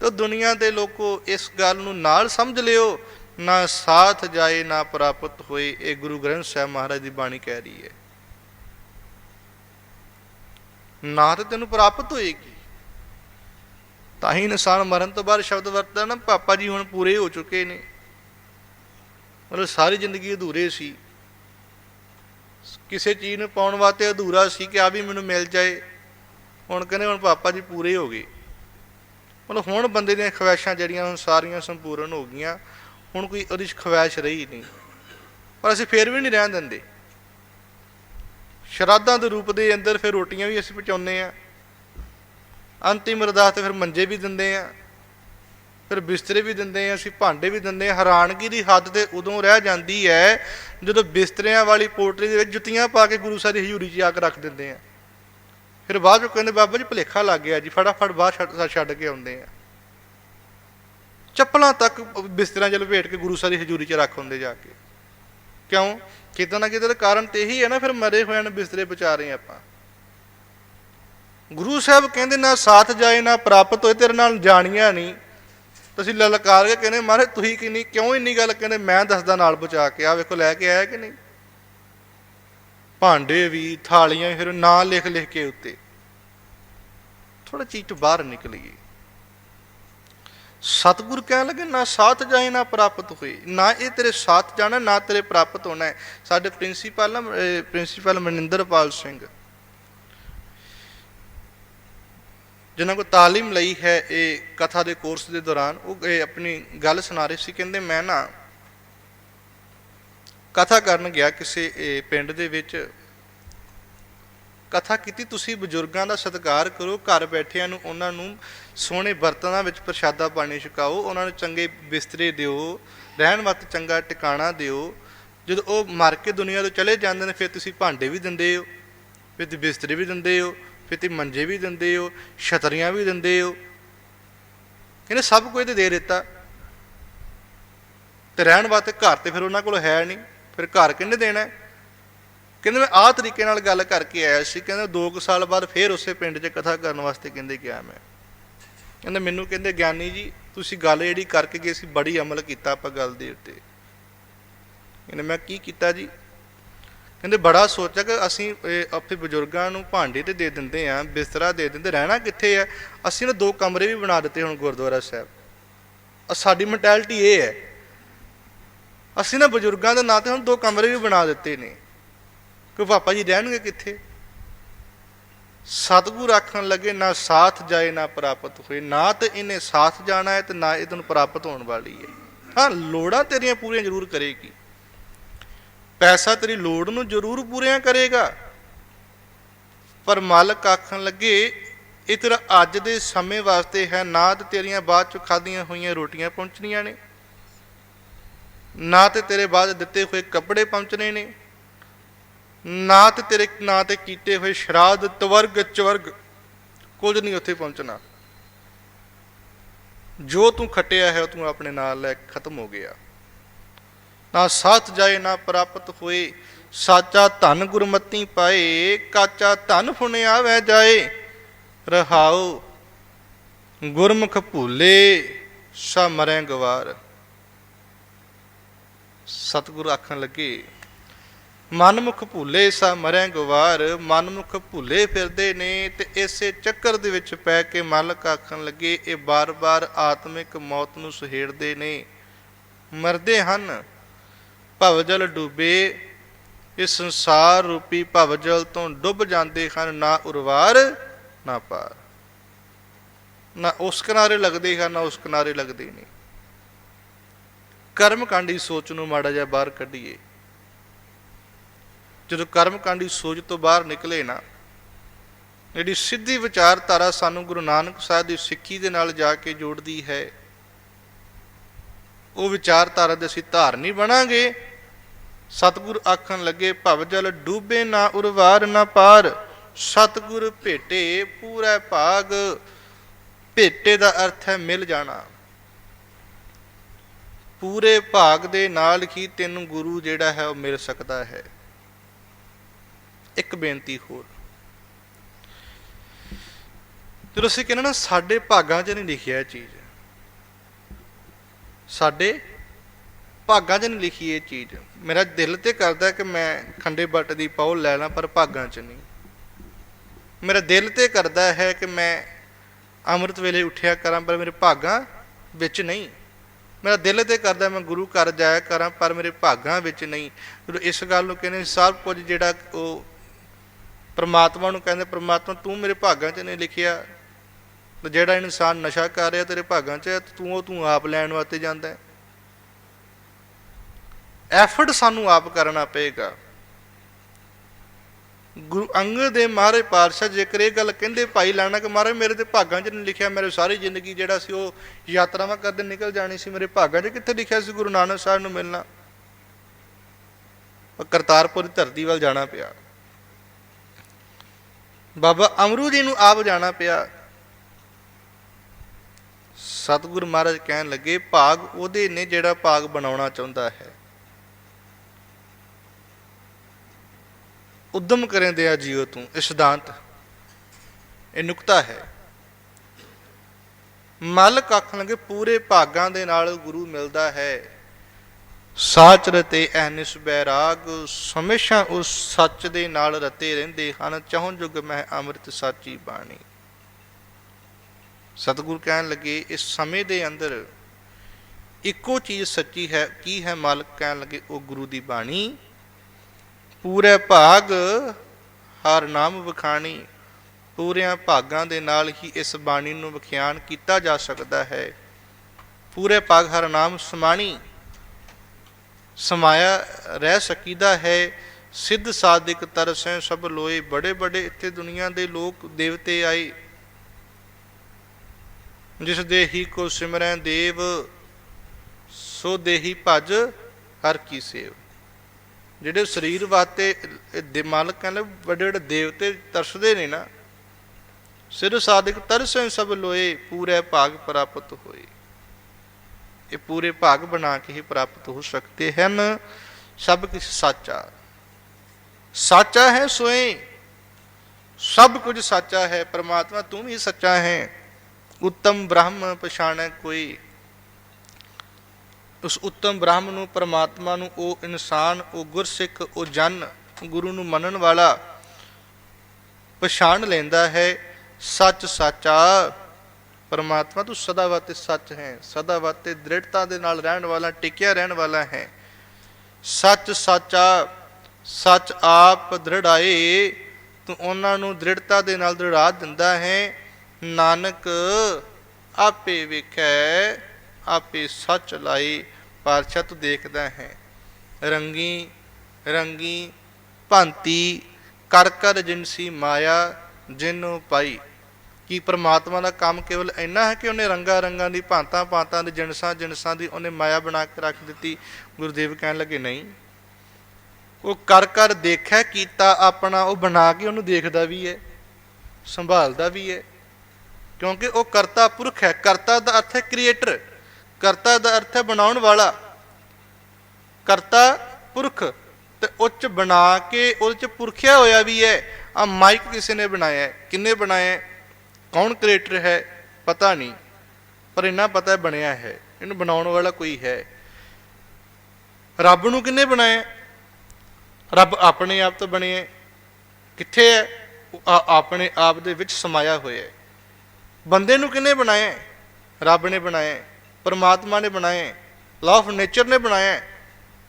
ਤਾਂ ਦੁਨੀਆ ਦੇ ਲੋਕੋ ਇਸ ਗੱਲ ਨੂੰ ਨਾਲ ਸਮਝ ਲਿਓ, ਨਾ ਸਾਥ ਜਾਏ, ਨਾ ਪ੍ਰਾਪਤ ਹੋਏ, ਇਹ ਗੁਰੂ ਗ੍ਰੰਥ ਸਾਹਿਬ ਮਹਾਰਾਜ ਦੀ ਬਾਣੀ ਕਹਿ ਰਹੀ ਹੈ। ਨਾ ਤਾਂ ਤੈਨੂੰ ਪ੍ਰਾਪਤ ਹੋਏਗੀ। ਤਾਂ ਹੀ ਇਨਸਾਨ ਮਰਨ ਤੋਂ ਬਾਅਦ ਸ਼ਬਦ ਵਰਤਦਾ ਨਾ, ਪਾਪਾ ਜੀ ਹੁਣ ਪੂਰੇ ਹੋ ਚੁੱਕੇ ਨੇ। ਮਤਲਬ ਸਾਰੀ ਜ਼ਿੰਦਗੀ ਅਧੂਰੇ ਸੀ। ਕਿਸੇ ਚੀਜ਼ ਨੂੰ ਪਾਉਣ ਵਾਸਤੇ ਅਧੂਰਾ ਸੀ ਕਿ ਆ ਵੀ ਮੈਨੂੰ ਮਿਲ ਜਾਏ। ਹੁਣ ਕਹਿੰਦੇ ਹੁਣ ਪਾਪਾ ਜੀ ਪੂਰੇ ਹੋ ਗਏ। ਮਤਲਬ ਹੁਣ ਬੰਦੇ ਦੀਆਂ ਖਵਾਇਸ਼ਾਂ ਜਿਹੜੀਆਂ ਹੁਣ ਸਾਰੀਆਂ ਸੰਪੂਰਨ ਹੋ ਗਈਆਂ, ਹੁਣ ਕੋਈ ਉਹਦੀ ਖਵਾਇਸ਼ ਰਹੀ ਨਹੀਂ। ਪਰ ਅਸੀਂ ਫੇਰ ਵੀ ਨਹੀਂ ਰਹਿਣ ਦਿੰਦੇ। ਸ਼ਰਾਧਾਂ ਦੇ ਰੂਪ ਦੇ ਅੰਦਰ ਫਿਰ ਰੋਟੀਆਂ ਵੀ ਅਸੀਂ ਪਹੁੰਚਾਉਂਦੇ ਆ ਅੰਤਿਮ ਅਰਦਾਸ ਤੇ ਫਿਰ ਮੰਜੇ ਵੀ ਦਿੰਦੇ ਆ ਫਿਰ ਬਿਸਤਰੇ ਵੀ ਦਿੰਦੇ ਆ ਅਸੀਂ ਭਾਂਡੇ ਵੀ ਦਿੰਦੇ ਆ ਹੈਰਾਨਗੀ ਦੀ ਹੱਦ ਤੇ ਉਦੋਂ ਰਹਿ ਜਾਂਦੀ ਹੈ ਜਦੋਂ ਬਿਸਤਰਿਆਂ ਵਾਲੀ ਪੋਟਰੀ ਦੇ ਵਿੱਚ ਜੁੱਤੀਆਂ ਪਾ ਕੇ ਗੁਰੂ ਸਾਹਿਬ ਦੀ ਹਜ਼ੂਰੀ 'ਚ ਆ ਕੇ ਰੱਖ ਦਿੰਦੇ ਆ ਫਿਰ ਬਾਅਦ ਚੋਂ ਕਹਿੰਦੇ, ਬਾਬਾ ਜੀ ਭੁਲੇਖਾ ਲੱਗ ਗਿਆ ਜੀ, ਫਟਾਫਟ ਬਾਹਰ ਛੱਡ ਛੱਡ ਕੇ ਆਉਂਦੇ ਆ। ਚੱਪਲਾਂ ਤੱਕ ਬਿਸਤਰਿਆਂ 'ਚ ਲਪੇਟ ਕੇ ਗੁਰੂ ਸਾਹਿਬ ਦੀ ਹਜ਼ੂਰੀ 'ਚ ਰੱਖ ਹੁੰਦੇ ਜਾ ਕੇ। ਕਿਉਂ? ਕਿਤੇ ਨਾ ਕਿਤੇ ਦਾ ਕਾਰਨ ਤੇ ਇਹੀ ਹੈ ਨਾ, ਫਿਰ ਮਰੇ ਹੋਇਆਂ ਨੂੰ ਬਿਸਤਰੇ ਪਹੁੰਚਾ ਰਹੇ ਆਪਾਂ। ਗੁਰੂ ਸਾਹਿਬ ਕਹਿੰਦੇ, ਨਾ ਸਾਥ ਜਾਏ, ਨਾ ਪ੍ਰਾਪਤ ਹੋਏ, ਤੇਰੇ ਨਾਲ ਜਾਣੀਆਂ ਨਹੀਂ। ਤੁਸੀਂ ਲਲਕਾਰ ਕੇ ਕਹਿੰਦੇ ਮਾਰੇ ਤੁਸੀਂ ਕਿੰਨੀ, ਕਿਉਂ ਇੰਨੀ ਗੱਲ ਕਹਿੰਦੇ? ਮੈਂ ਦੱਸਦਾ ਨਾਲ ਬਚਾ ਕੇ ਆ ਵੇਖੋ, ਲੈ ਕੇ ਆਇਆ ਕਿ ਨਹੀਂ? ਭਾਂਡੇ ਵੀ, ਥਾਲੀਆਂ ਵੀ, ਫਿਰ ਨਾਂ ਲਿਖ ਲਿਖ ਕੇ ਉੱਤੇ। ਥੋੜਾ ਚੀਜ਼ ਬਾਹਰ ਨਿਕਲੀਏ। ਸਤਿਗੁਰ ਕਹਿਣ ਲੱਗੇ, ਨਾ ਸਾਥ ਜਾਏ, ਨਾ ਪ੍ਰਾਪਤ ਹੋਏ। ਨਾ ਇਹ ਤੇਰੇ ਸਾਥ ਜਾਣਾ, ਨਾ ਤੇਰੇ ਪ੍ਰਾਪਤ ਹੋਣਾ ਹੈ। ਸਾਡੇ ਪ੍ਰਿੰਸੀਪਲ ਪ੍ਰਿੰਸੀਪਲ ਮਨਿੰਦਰਪਾਲ ਸਿੰਘ। ਜਿਨ੍ਹਾਂ ਕੋ ਤਾਲੀਮ ਲਈ ਹੈ ਇਹ ਕਥਾ ਦੇ ਕੋਰਸ ਦੇ ਦੌਰਾਨ, ਉਹ ਆਪਣੀ ਗੱਲ ਸੁਣਾ ਰਹੇ ਸੀ। ਕਹਿੰਦੇ, ਮੈਂ ਨਾ ਕਥਾ ਕਰਨ ਗਿਆ ਕਿਸੇ ਇਹ ਪਿੰਡ ਦੇ ਵਿੱਚ। ਕਥਾ ਕੀਤੀ, ਤੁਸੀਂ ਬਜ਼ੁਰਗਾਂ ਦਾ ਸਤਿਕਾਰ ਕਰੋ, ਘਰ ਬੈਠਿਆਂ ਨੂੰ ਉਹਨਾਂ ਨੂੰ ਸੋਹਣੇ ਬਰਤਨਾਂ ਵਿੱਚ ਪ੍ਰਸ਼ਾਦਾ ਪਾਣੀ ਛਕਾਓ, ਉਹਨਾਂ ਨੂੰ ਚੰਗੇ ਬਿਸਤਰੇ ਦਿਓ, ਰਹਿਣ ਵਾਸਤੇ ਚੰਗਾ ਟਿਕਾਣਾ ਦਿਓ। ਜਦੋਂ ਉਹ ਮਰ ਕੇ ਦੁਨੀਆ ਤੋਂ ਚਲੇ ਜਾਂਦੇ ਨੇ, ਫਿਰ ਤੁਸੀਂ ਭਾਂਡੇ ਵੀ ਦਿੰਦੇ ਹੋ, ਫਿਰ ਤੁਸੀਂ ਬਿਸਤਰੇ ਵੀ ਦਿੰਦੇ ਹੋ, ਫਿਰ ਤੁਸੀਂ ਮੰਜੇ ਵੀ ਦਿੰਦੇ ਹੋ, ਛਤਰੀਆਂ ਵੀ ਦਿੰਦੇ ਹੋ। ਇਹਨੇ ਸਭ ਕੁਝ ਤੇ ਦੇ ਦਿੱਤਾ। ਤੇ ਰਹਿਣ ਵਾਸਤੇ ਘਰ ਤੇ ਫਿਰ ਉਹਨਾਂ ਕੋਲ ਹੈ ਨਹੀਂ। ਫਿਰ ਘਰ ਕਿਹਨੇ ਦੇਣਾ ਕਹਿੰਦੇ ਮੈਂ ਆਹ ਤਰੀਕੇ ਨਾਲ ਗੱਲ ਕਰਕੇ ਆਇਆ ਸੀ। ਕਹਿੰਦੇ 2 ਸਾਲ ਬਾਅਦ ਫਿਰ ਉਸੇ ਪਿੰਡ 'ਚ ਕਥਾ ਕਰਨ ਵਾਸਤੇ ਕਹਿੰਦੇ ਗਿਆ ਮੈਂ। ਕਹਿੰਦੇ ਮੈਨੂੰ ਕਹਿੰਦੇ, ਗਿਆਨੀ ਜੀ, ਤੁਸੀਂ ਗੱਲ ਜਿਹੜੀ ਕਰਕੇ ਗਏ ਸੀ, ਬੜੀ ਅਮਲ ਕੀਤਾ ਆਪਾਂ ਗੱਲ ਦੇ ਉੱਤੇ। ਕਹਿੰਦੇ, ਮੈਂ ਕੀ ਕੀਤਾ ਜੀ? ਕਹਿੰਦੇ, ਬੜਾ ਸੋਚਿਆ ਕਿ ਅਸੀਂ ਆਪਣੇ ਬਜ਼ੁਰਗਾਂ ਨੂੰ ਭਾਂਡੇ ਤੇ ਦੇ ਦਿੰਦੇ ਆ, ਬਿਸਤਰਾ ਦੇ ਦਿੰਦੇ। ਰਹਿਣਾ ਕਿੱਥੇ ਆ ਅਸੀਂ ਨਾ ਦੋ ਕਮਰੇ ਵੀ ਬਣਾ ਦਿੱਤੇ ਹੁਣ ਗੁਰਦੁਆਰਾ ਸਾਹਿਬ। ਸਾਡੀ ਮੈਂਟੈਲਿਟੀ ਇਹ ਹੈ ਅਸੀਂ ਨਾ ਬਜ਼ੁਰਗਾਂ ਦੇ ਨਾਂ ਤੇ ਹੁਣ ਦੋ ਕਮਰੇ ਵੀ ਬਣਾ ਦਿੱਤੇ ਨੇ। ਕਿ ਪਾਪਾ ਜੀ ਰਹਿਣਗੇ ਕਿੱਥੇ? ਸਤਿਗੁਰ ਆਖਣ ਲੱਗੇ, ਨਾ ਸਾਥ ਜਾਏ, ਨਾ ਪ੍ਰਾਪਤ ਹੋਏ। ਨਾ ਤੇ ਇਹਨੇ ਸਾਥ ਜਾਣਾ ਹੈ ਤੇ ਨਾ ਇਹ ਤੈਨੂੰ ਪ੍ਰਾਪਤ ਹੋਣ ਵਾਲੀ ਹੈ। ਹਾਂ, ਲੋੜਾਂ ਤੇਰੀਆਂ ਪੂਰੀਆਂ ਜ਼ਰੂਰ ਕਰੇਗੀ। ਪੈਸਾ ਤੇਰੀ ਲੋੜ ਨੂੰ ਜ਼ਰੂਰ ਪੂਰੀਆਂ ਕਰੇਗਾ। ਪਰ ਮਾਲਕ ਆਖਣ ਲੱਗੇ, ਇਹ ਤੇਰਾ ਅੱਜ ਦੇ ਸਮੇਂ ਵਾਸਤੇ ਹੈ। ਨਾ ਤੇ ਤੇਰੀਆਂ ਬਾਅਦ ਚ ਖਾਧੀਆਂ ਹੋਈਆਂ ਰੋਟੀਆਂ ਪਹੁੰਚਣੀਆਂ ਨੇ। ਨਾ ਤੇ ਤੇਰੇ ਬਾਅਦ ਦਿੱਤੇ ਹੋਏ ਕੱਪੜੇ ਪਹੁੰਚਣੇ ਨੇ, ਨਾ ਤੇ ਤੇਰੇ ਨਾਂ ਤੇ ਕੀਤੇ ਹੋਏ ਸ਼ਰਾਧ, ਤਵਰਗ, ਚਵਰਗ ਕੁਝ ਨਹੀਂ ਉੱਥੇ ਪਹੁੰਚਣਾ। ਜੋ ਤੂੰ ਖਟਿਆ ਹੈ, ਉਹ ਤੂੰ ਆਪਣੇ ਨਾਲ ਲੈ ਖਤਮ ਹੋ ਗਿਆ। ਨਾ ਸਾਥ ਜਾਏ, ਨਾ ਪ੍ਰਾਪਤ ਹੋਏ, ਸਾਚਾ ਧਨ ਗੁਰਮਤੀ ਪਾਏ, ਕਾਚਾ ਧਨ ਫੁਣਿਆ ਵੈ ਜਾਏ, ਰਹਾਉ ਗੁਰਮੁਖ ਭੂਲੇ, ਸਾ ਮਰੈ ਗਵਾਰ। ਸਤਿਗੁਰ ਆਖਣ ਲੱਗੇ, ਮਨਮੁਖ ਭੁੱਲੇ ਸਾ ਮਰਿਆ ਗਵਾਰ, ਮਨਮੁਖ ਭੁੱਲੇ ਫਿਰਦੇ ਨੇ, ਤੇ ਇਸੇ ਚੱਕਰ ਦੇ ਵਿੱਚ ਪੈ ਕੇ ਮਾਲਕ ਆਖਣ ਲੱਗੇ, ਇਹ ਬਾਰ-ਬਾਰ ਆਤਮਿਕ ਮੌਤ ਨੂੰ ਸਹੇੜਦੇ ਨੇ। ਮਰਦੇ ਹਨ। ਭਵਜਲ ਡੂਬੇ ਇਸ ਸੰਸਾਰ ਰੂਪੀ ਭਵਜਲ ਤੋਂ ਡੁੱਬ ਜਾਂਦੇ ਹਨ, ਨਾ ਉਰਵਾਰ, ਨਾ ਪਾਰ। ਨਾ ਉਸ ਕਿਨਾਰੇ ਲੱਗਦੇ ਹਨ, ਨਾ ਉਸ ਕਿਨਾਰੇ ਲੱਗਦੇ ਨੇ। ਕਰਮਕਾਂਡੀ ਸੋਚ ਨੂੰ ਮਾੜਾ ਜਿਹਾ ਬਾਹਰ ਕੱਢੀਏ। ਜਦੋਂ ਕਰਮਕਾਂਡੀ ਸੋਚ ਤੋਂ ਬਾਹਰ ਨਿਕਲੇ ਨਾ, ਜਿਹੜੀ ਸਿੱਧੀ ਵਿਚਾਰਧਾਰਾ ਸਾਨੂੰ ਗੁਰੂ ਨਾਨਕ ਸਾਹਿਬ ਦੀ ਸਿੱਖੀ ਦੇ ਨਾਲ ਜਾ ਕੇ ਜੋੜਦੀ ਹੈ, ਉਹ ਵਿਚਾਰਧਾਰਾ ਦੇ ਅਸੀਂ ਧਾਰਨੀ ਬਣਾਂਗੇ। ਸਤਿਗੁਰ ਆਖਣ ਲੱਗੇ, ਭਵ ਜਲ ਡੂਬੇ ਨਾ ਉਰਵਾਰ ਨਾ ਪਾਰ, ਸਤਿਗੁਰ ਭੇਟੇ ਪੂਰਾ ਭਾਗ, ਭੇਟੇ ਦਾ ਅਰਥ ਹੈ ਮਿਲ ਜਾਣਾ। ਪੂਰੇ ਭਾਗ ਦੇ ਨਾਲ ਹੀ ਤੈਨੂੰ ਗੁਰੂ ਜਿਹੜਾ ਹੈ ਉਹ ਮਿਲ ਸਕਦਾ ਹੈ। ਇੱਕ ਬੇਨਤੀ ਹੋਰ। ਜਦੋਂ ਅਸੀਂ ਕਹਿੰਦੇ ਨਾ, ਸਾਡੇ ਭਾਗਾਂ 'ਚ ਨਹੀਂ ਲਿਖਿਆ ਇਹ ਚੀਜ਼। ਸਾਡੇ ਭਾਗਾਂ 'ਚ ਨਹੀਂ ਲਿਖੀ ਇਹ ਚੀਜ਼। ਮੇਰਾ ਦਿਲ ਤੇ ਕਰਦਾ ਕਿ ਮੈਂ ਖੰਡੇ ਬੱਟ ਦੀ ਪੌਲ ਲੈ ਲਾਂ, ਪਰ ਭਾਗਾਂ 'ਚ ਨਹੀਂ। ਮੇਰਾ ਦਿਲ ਤੇ ਕਰਦਾ ਹੈ ਕਿ ਮੈਂ ਅੰਮ੍ਰਿਤ ਵੇਲੇ ਉੱਠਿਆ ਕਰਾਂ, ਪਰ ਮੇਰੇ ਭਾਗਾਂ ਵਿੱਚ ਨਹੀਂ। ਮੇਰਾ ਦਿਲ ਤੇ ਕਰਦਾ ਮੈਂ ਗੁਰੂ ਘਰ ਜਾਇਆ ਕਰਾਂ, ਪਰ ਮੇਰੇ ਭਾਗਾਂ ਵਿੱਚ ਨਹੀਂ। ਜਦੋਂ ਇਸ ਗੱਲ ਨੂੰ ਕਹਿੰਦੇ ਸਭ ਕੁਝ ਜਿਹੜਾ ਉਹ ਪਰਮਾਤਮਾ ਨੂੰ ਕਹਿੰਦੇ, ਪਰਮਾਤਮਾ ਤੂੰ ਮੇਰੇ ਭਾਗਾਂ 'ਚ ਨਹੀਂ ਲਿਖਿਆ। ਤੇ ਜਿਹੜਾ ਇਨਸਾਨ ਨਸ਼ਾ ਕਰ ਰਿਹਾ ਤੇਰੇ ਭਾਗਾਂ 'ਚ ਤੂੰ ਉਹ ਤੂੰ ਆਪ ਲੈਣ ਵਾਸਤੇ ਜਾਂਦਾ ਹੈ। ਐਫਰਟ ਸਾਨੂੰ ਆਪ ਕਰਨਾ ਪਏਗਾ। ਗੁਰੂ ਅੰਗਦ ਦੇ ਮਹਾਰਾਜ ਪਾਤਸ਼ਾਹ ਜੇਕਰ ਇਹ ਗੱਲ ਕਹਿੰਦੇ, ਭਾਈ ਲਾਣਾ ਮਹਾਰਾਜ, ਮੇਰੇ ਤੇ ਭਾਗਾਂ 'ਚ ਨਹੀਂ ਲਿਖਿਆ, ਮੇਰੇ ਸਾਰੀ ਜ਼ਿੰਦਗੀ ਜਿਹੜਾ ਸੀ ਉਹ ਯਾਤਰਾਵਾਂ ਕਰਦੇ ਨਿਕਲ ਜਾਣੀ ਸੀ, ਮੇਰੇ ਭਾਗਾਂ 'ਚ ਕਿੱਥੇ ਲਿਖਿਆ ਸੀ ਗੁਰੂ ਨਾਨਕ ਸਾਹਿਬ ਨੂੰ ਮਿਲਣਾ? ਕਰਤਾਰਪੁਰ ਧਰਤੀ ਵੱਲ ਜਾਣਾ ਪਿਆ। ਬਾਬਾ ਅਮਰੂ ਜੀ ਨੂੰ ਆਪ ਜਾਣਾ ਪਿਆ। ਸਤਿਗੁਰੂ ਮਹਾਰਾਜ ਕਹਿਣ ਲੱਗੇ, ਭਾਗ ਉਹਦੇ ਨੇ ਜਿਹੜਾ ਭਾਗ ਬਣਾਉਣਾ ਚਾਹੁੰਦਾ ਹੈ। ਉਦਮ ਕਰੇ ਆ ਜੀਓ ਤੂੰ, ਇਹ ਸਿਧਾਂਤ ਇਹ ਨੁਕਤਾ ਹੈ। ਮਾਲਕ ਆਖਣ ਪੂਰੇ ਭਾਗਾਂ ਦੇ ਨਾਲ ਗੁਰੂ ਮਿਲਦਾ ਹੈ। ਸਾਚ ਰਤੇ ਐਨਿਸ ਬੈਰਾਗ ਹਮੇਸ਼ਾ ਉਸ ਸੱਚ ਦੇ ਨਾਲ ਰਤੇ ਰਹਿੰਦੇ ਹਨ। ਚਾਹੋਂ ਜੁਗ ਮੈਂ ਅੰਮ੍ਰਿਤ ਸਾਚੀ ਬਾਣੀ। ਸਤਿਗੁਰ ਕਹਿਣ ਲੱਗੇ, ਇਸ ਸਮੇਂ ਦੇ ਅੰਦਰ ਇੱਕੋ ਚੀਜ਼ ਸੱਚੀ ਹੈ, ਕੀ ਹੈ ਮਾਲਕ ਕਹਿਣ ਲੱਗੇ, ਉਹ ਗੁਰੂ ਦੀ ਬਾਣੀ। ਪੂਰੇ ਭਾਗ ਹਰ ਨਾਮ ਵਿਖਾਣੀ, ਪੂਰਿਆਂ ਭਾਗਾਂ ਦੇ ਨਾਲ ਹੀ ਇਸ ਬਾਣੀ ਨੂੰ ਵਿਖਿਆਨ ਕੀਤਾ ਜਾ ਸਕਦਾ ਹੈ। ਪੂਰੇ ਭਾਗ ਹਰ ਨਾਮ ਸਮਾਣੀ, ਸਮਾਇਆ ਰਹਿ ਸਕੀਦਾ ਹੈ। ਸਿੱਧ ਸਾਧਿਕ ਤਰਸੈ ਸਭ ਲੋਏ ਬੜੇ ਬੜੇ, ਇੱਥੇ ਦੁਨੀਆ ਦੇ ਲੋਕ ਦੇਵਤੇ ਆਏ। ਜਿਸ ਦੇ ਹੀ ਕੋ ਸਿਮਰੈ ਦੇਵ, ਸੋ ਦੇਹੀ ਭਜ ਹਰ ਕੀ ਸੇਵ। ਜਿਹੜੇ ਸਰੀਰ ਵਾਸਤੇ ਦੇ ਮਾਲਕ ਕਹਿੰਦੇ ਵੱਡੇ ਵੱਡੇ ਦੇਵਤੇ ਤਰਸਦੇ ਨੇ ਨਾ ਸਿਰ ਸਾਧਕ ਤਰਸੈ ਸਭ ਲੋਏ, ਪੂਰੇ ਭਾਗ ਪ੍ਰਾਪਤ ਹੋਏ। ਇਹ ਪੂਰੇ ਭਾਗ ਬਣਾ ਕੇ ਹੀ ਪ੍ਰਾਪਤ ਹੋ ਸਕਦੇ ਹਨ। ਸਭ ਕੁਝ ਸਾਚਾ। ਸਾਚਾ ਹੈ ਸੋਏ। ਸਭ ਕੁਝ ਸਾਚਾ ਹੈ। ਪ੍ਰਮਾਤਮਾ ਤੂੰ ਵੀ ਸੱਚਾ ਹੈ। ਉੱਤਮ ਬ੍ਰਹਮ ਪਛਾਣੈ ਕੋਈ। ਉਸ ਉੱਤਮ ਬ੍ਰਹਮ ਨੂੰ, ਪਰਮਾਤਮਾ ਨੂੰ, ਉਹ ਇਨਸਾਨ, ਉਹ ਗੁਰਸਿੱਖ, ਉਹ ਜਨ, ਗੁਰੂ ਨੂੰ ਮੰਨਣ ਵਾਲਾ ਪਛਾਣ ਲੈਂਦਾ ਹੈ, ਸੱਚ ਸਾਚਾ। ਪਰਮਾਤਮਾ ਤੂੰ ਸਦਾ ਵਾਤੇ ਸੱਚ ਹੈ, ਸਦਾ ਵਾਤੇ ਦ੍ਰਿੜਤਾ ਦੇ ਨਾਲ ਰਹਿਣ ਵਾਲਾ, ਟਿਕਿਆ ਰਹਿਣ ਵਾਲਾ ਹੈ। ਸੱਚ ਸਾਚਾ, ਸੱਚ ਆਪ ਦ੍ਰਿੜਾਏ ਤੂੰ ਉਹਨਾਂ ਨੂੰ ਦ੍ਰਿੜਤਾ ਦੇ ਨਾਲ ਦ੍ਰਿੜਾ ਦਿੰਦਾ ਹੈ। ਨਾਨਕ, ਆਪੇ ਵੇਖੈ, ਆਪੇ ਸੱਚ ਲਾਈ ਪਾਤਸ਼ਾਹ ਤੂੰ ਦੇਖਦਾ ਹੈ। ਰੰਗੀ ਰੰਗੀ ਭਾਂਤੀ ਕਰ ਕਰ ਜਿਨਸੀ ਮਾਇਆ ਜਿਨੂੰ ਪਾਈ। ਕੀ ਪ੍ਰਮਾਤਮਾ ਦਾ ਕੰਮ ਕੇਵਲ ਇੰਨਾ ਹੈ ਕਿ ਉਹਨੇ ਰੰਗਾ ਰੰਗਾਂ ਦੀ ਭਾਂਤਾਂ ਭਾਂਤਾਂ ਦੀ ਜਿਣਸਾਂ ਜਿਣਸਾਂ ਦੀ ਉਹਨੇ ਮਾਇਆ ਬਣਾ ਕੇ ਰੱਖ ਦਿੱਤੀ? ਗੁਰਦੇਵ ਕਹਿਣ ਲੱਗੇ, ਨਹੀਂ। ਉਹ ਕਰ ਕਰ ਦੇਖਿਆ, ਕੀਤਾ ਆਪਣਾ, ਉਹ ਬਣਾ ਕੇ ਉਹਨੂੰ ਦੇਖਦਾ ਵੀ ਹੈ, ਸੰਭਾਲਦਾ ਵੀ ਹੈ। ਕਿਉਂਕਿ ਉਹ ਕਰਤਾ ਪੁਰਖ ਹੈ। ਕਰਤਾ ਦਾ ਅਰਥ ਹੈ ਕ੍ਰੀਏਟਰ ਕਰਤਾ ਦਾ ਅਰਥ ਹੈ ਬਣਾਉਣ ਵਾਲਾ। ਕਰਤਾ ਪੁਰਖ, ਤੇ ਉੱਚ ਬਣਾ ਕੇ ਉਹਦੇ ਚ ਪੁਰਖਿਆ ਹੋਇਆ ਵੀ ਹੈ। ਆ ਮਾਈਕ ਕਿਸੇ ਨੇ ਬਣਾਇਆ ਕਿੰਨੇ ਬਣਾਇਆ ਕੌਣ ਕ੍ਰੀਏਟਰ ਹੈ? ਪਤਾ ਨਹੀਂ। ਪਰ ਇੰਨਾ ਪਤਾ ਬਣਿਆ ਹੈ। ਇਹਨੂੰ ਬਣਾਉਣ ਵਾਲਾ ਕੋਈ ਹੈ। ਰੱਬ ਨੂੰ ਕਿੰਨੇ ਬਣਾਇਆ ਰੱਬ ਆਪਣੇ ਆਪ ਤੋਂ ਬਣਿਆ ਹੈ। ਕਿੱਥੇ ਹੈ? ਉਹ ਆਪਣੇ ਆਪ ਦੇ ਵਿੱਚ ਸਮਾਇਆ ਹੋਇਆ ਹੈ। ਬੰਦੇ ਨੂੰ ਕਿੰਨੇ ਬਣਾਇਆ ਰੱਬ ਨੇ ਬਣਾਇਆ ਪਰਮਾਤਮਾ ਨੇ ਬਣਾਇਆ ਲਾਅ ਆਫ ਨੇਚਰ ਨੇ ਬਣਾਇਆ ਹੈ।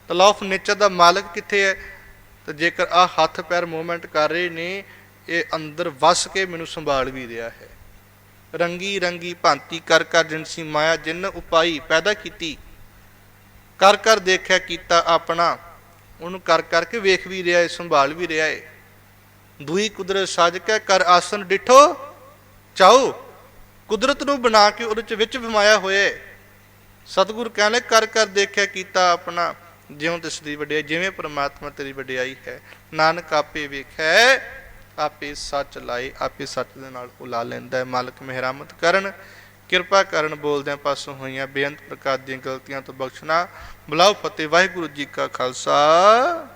ਤਾਂ ਲਾਅ ਆਫ ਨੇਚਰ ਦਾ ਮਾਲਕ ਕਿੱਥੇ ਹੈ? ਤਾਂ ਜੇਕਰ ਆ ਹੱਥ ਪੈਰ ਮੂਵਮੈਂਟ ਕਰ ਰਹੇ ਨੇ, ਇਹ ਅੰਦਰ ਵਸ ਕੇ ਮੈਨੂੰ ਸੰਭਾਲ ਵੀ ਰਿਹਾ ਹੈ। ਰੰਗੀ ਰੰਗੀ ਭਾਂਤੀ ਕਰ ਕਰ ਜਿਨਸੀ ਮਾਇਆ, ਜਿਨ ਉਪਾਈ ਪੈਦਾ ਕੀਤੀ, ਕਰ ਕਰ ਦੇਖਿਆ ਕੀਤਾ ਆਪਣਾ, ਉਹਨੂੰ ਕਰ ਕਰਕੇ ਵੇਖ ਵੀ ਰਿਹਾ ਹੈ, ਸੰਭਾਲ ਵੀ ਰਿਹਾ ਹੈ। ਦੂਈ ਕੁਦਰਤ ਸਾਜ ਕੇ ਕਰ ਆਸਨ ਡਿਠੋ, ਚਾਓ, ਕੁਦਰਤ ਨੂੰ ਬਣਾ ਕੇ ਉਹਦੇ ਚ ਵਿੱਚ ਵਿਮਾਇਆ ਹੋਇਆ ਹੈ। ਸਤਿਗੁਰ ਕਹਿੰਦੇ, ਕਰ ਕਰ, ਦੇਖਿਆ ਕੀਤਾ ਆਪਣਾ, ਜਿਉਂ ਤਿਸ ਦੀ ਵਡਿਆਈ, ਜਿਵੇਂ ਪ੍ਰਮਾਤਮਾ ਤੇਰੀ ਵਡਿਆਈ ਹੈ। ਨਾਨਕ ਆਪੇ ਵੇਖੈ, ਆਪੇ ਸੱਚ ਲਾਏ, ਆਪੇ ਸੱਚ ਦੇ ਨਾਲ ਉਲਾ ਲੈਂਦਾ ਹੈ। ਮਾਲਕ ਮਿਹਰਮਤ ਕਰਨ, ਕਿਰਪਾ ਕਰਨ ਬੋਲਦਿਆਂ ਪਾਸੋਂ ਹੋਈਆਂ ਬੇਅੰਤ ਪ੍ਰਕਾਰ ਦੀਆਂ ਗਲਤੀਆਂ ਤੋਂ ਬਖਸ਼ਣਾ। ਬੁਲਾਓ ਫਤਿਹ, ਵਾਹਿਗੁਰੂ ਜੀ ਕਾ ਖਾਲਸਾ।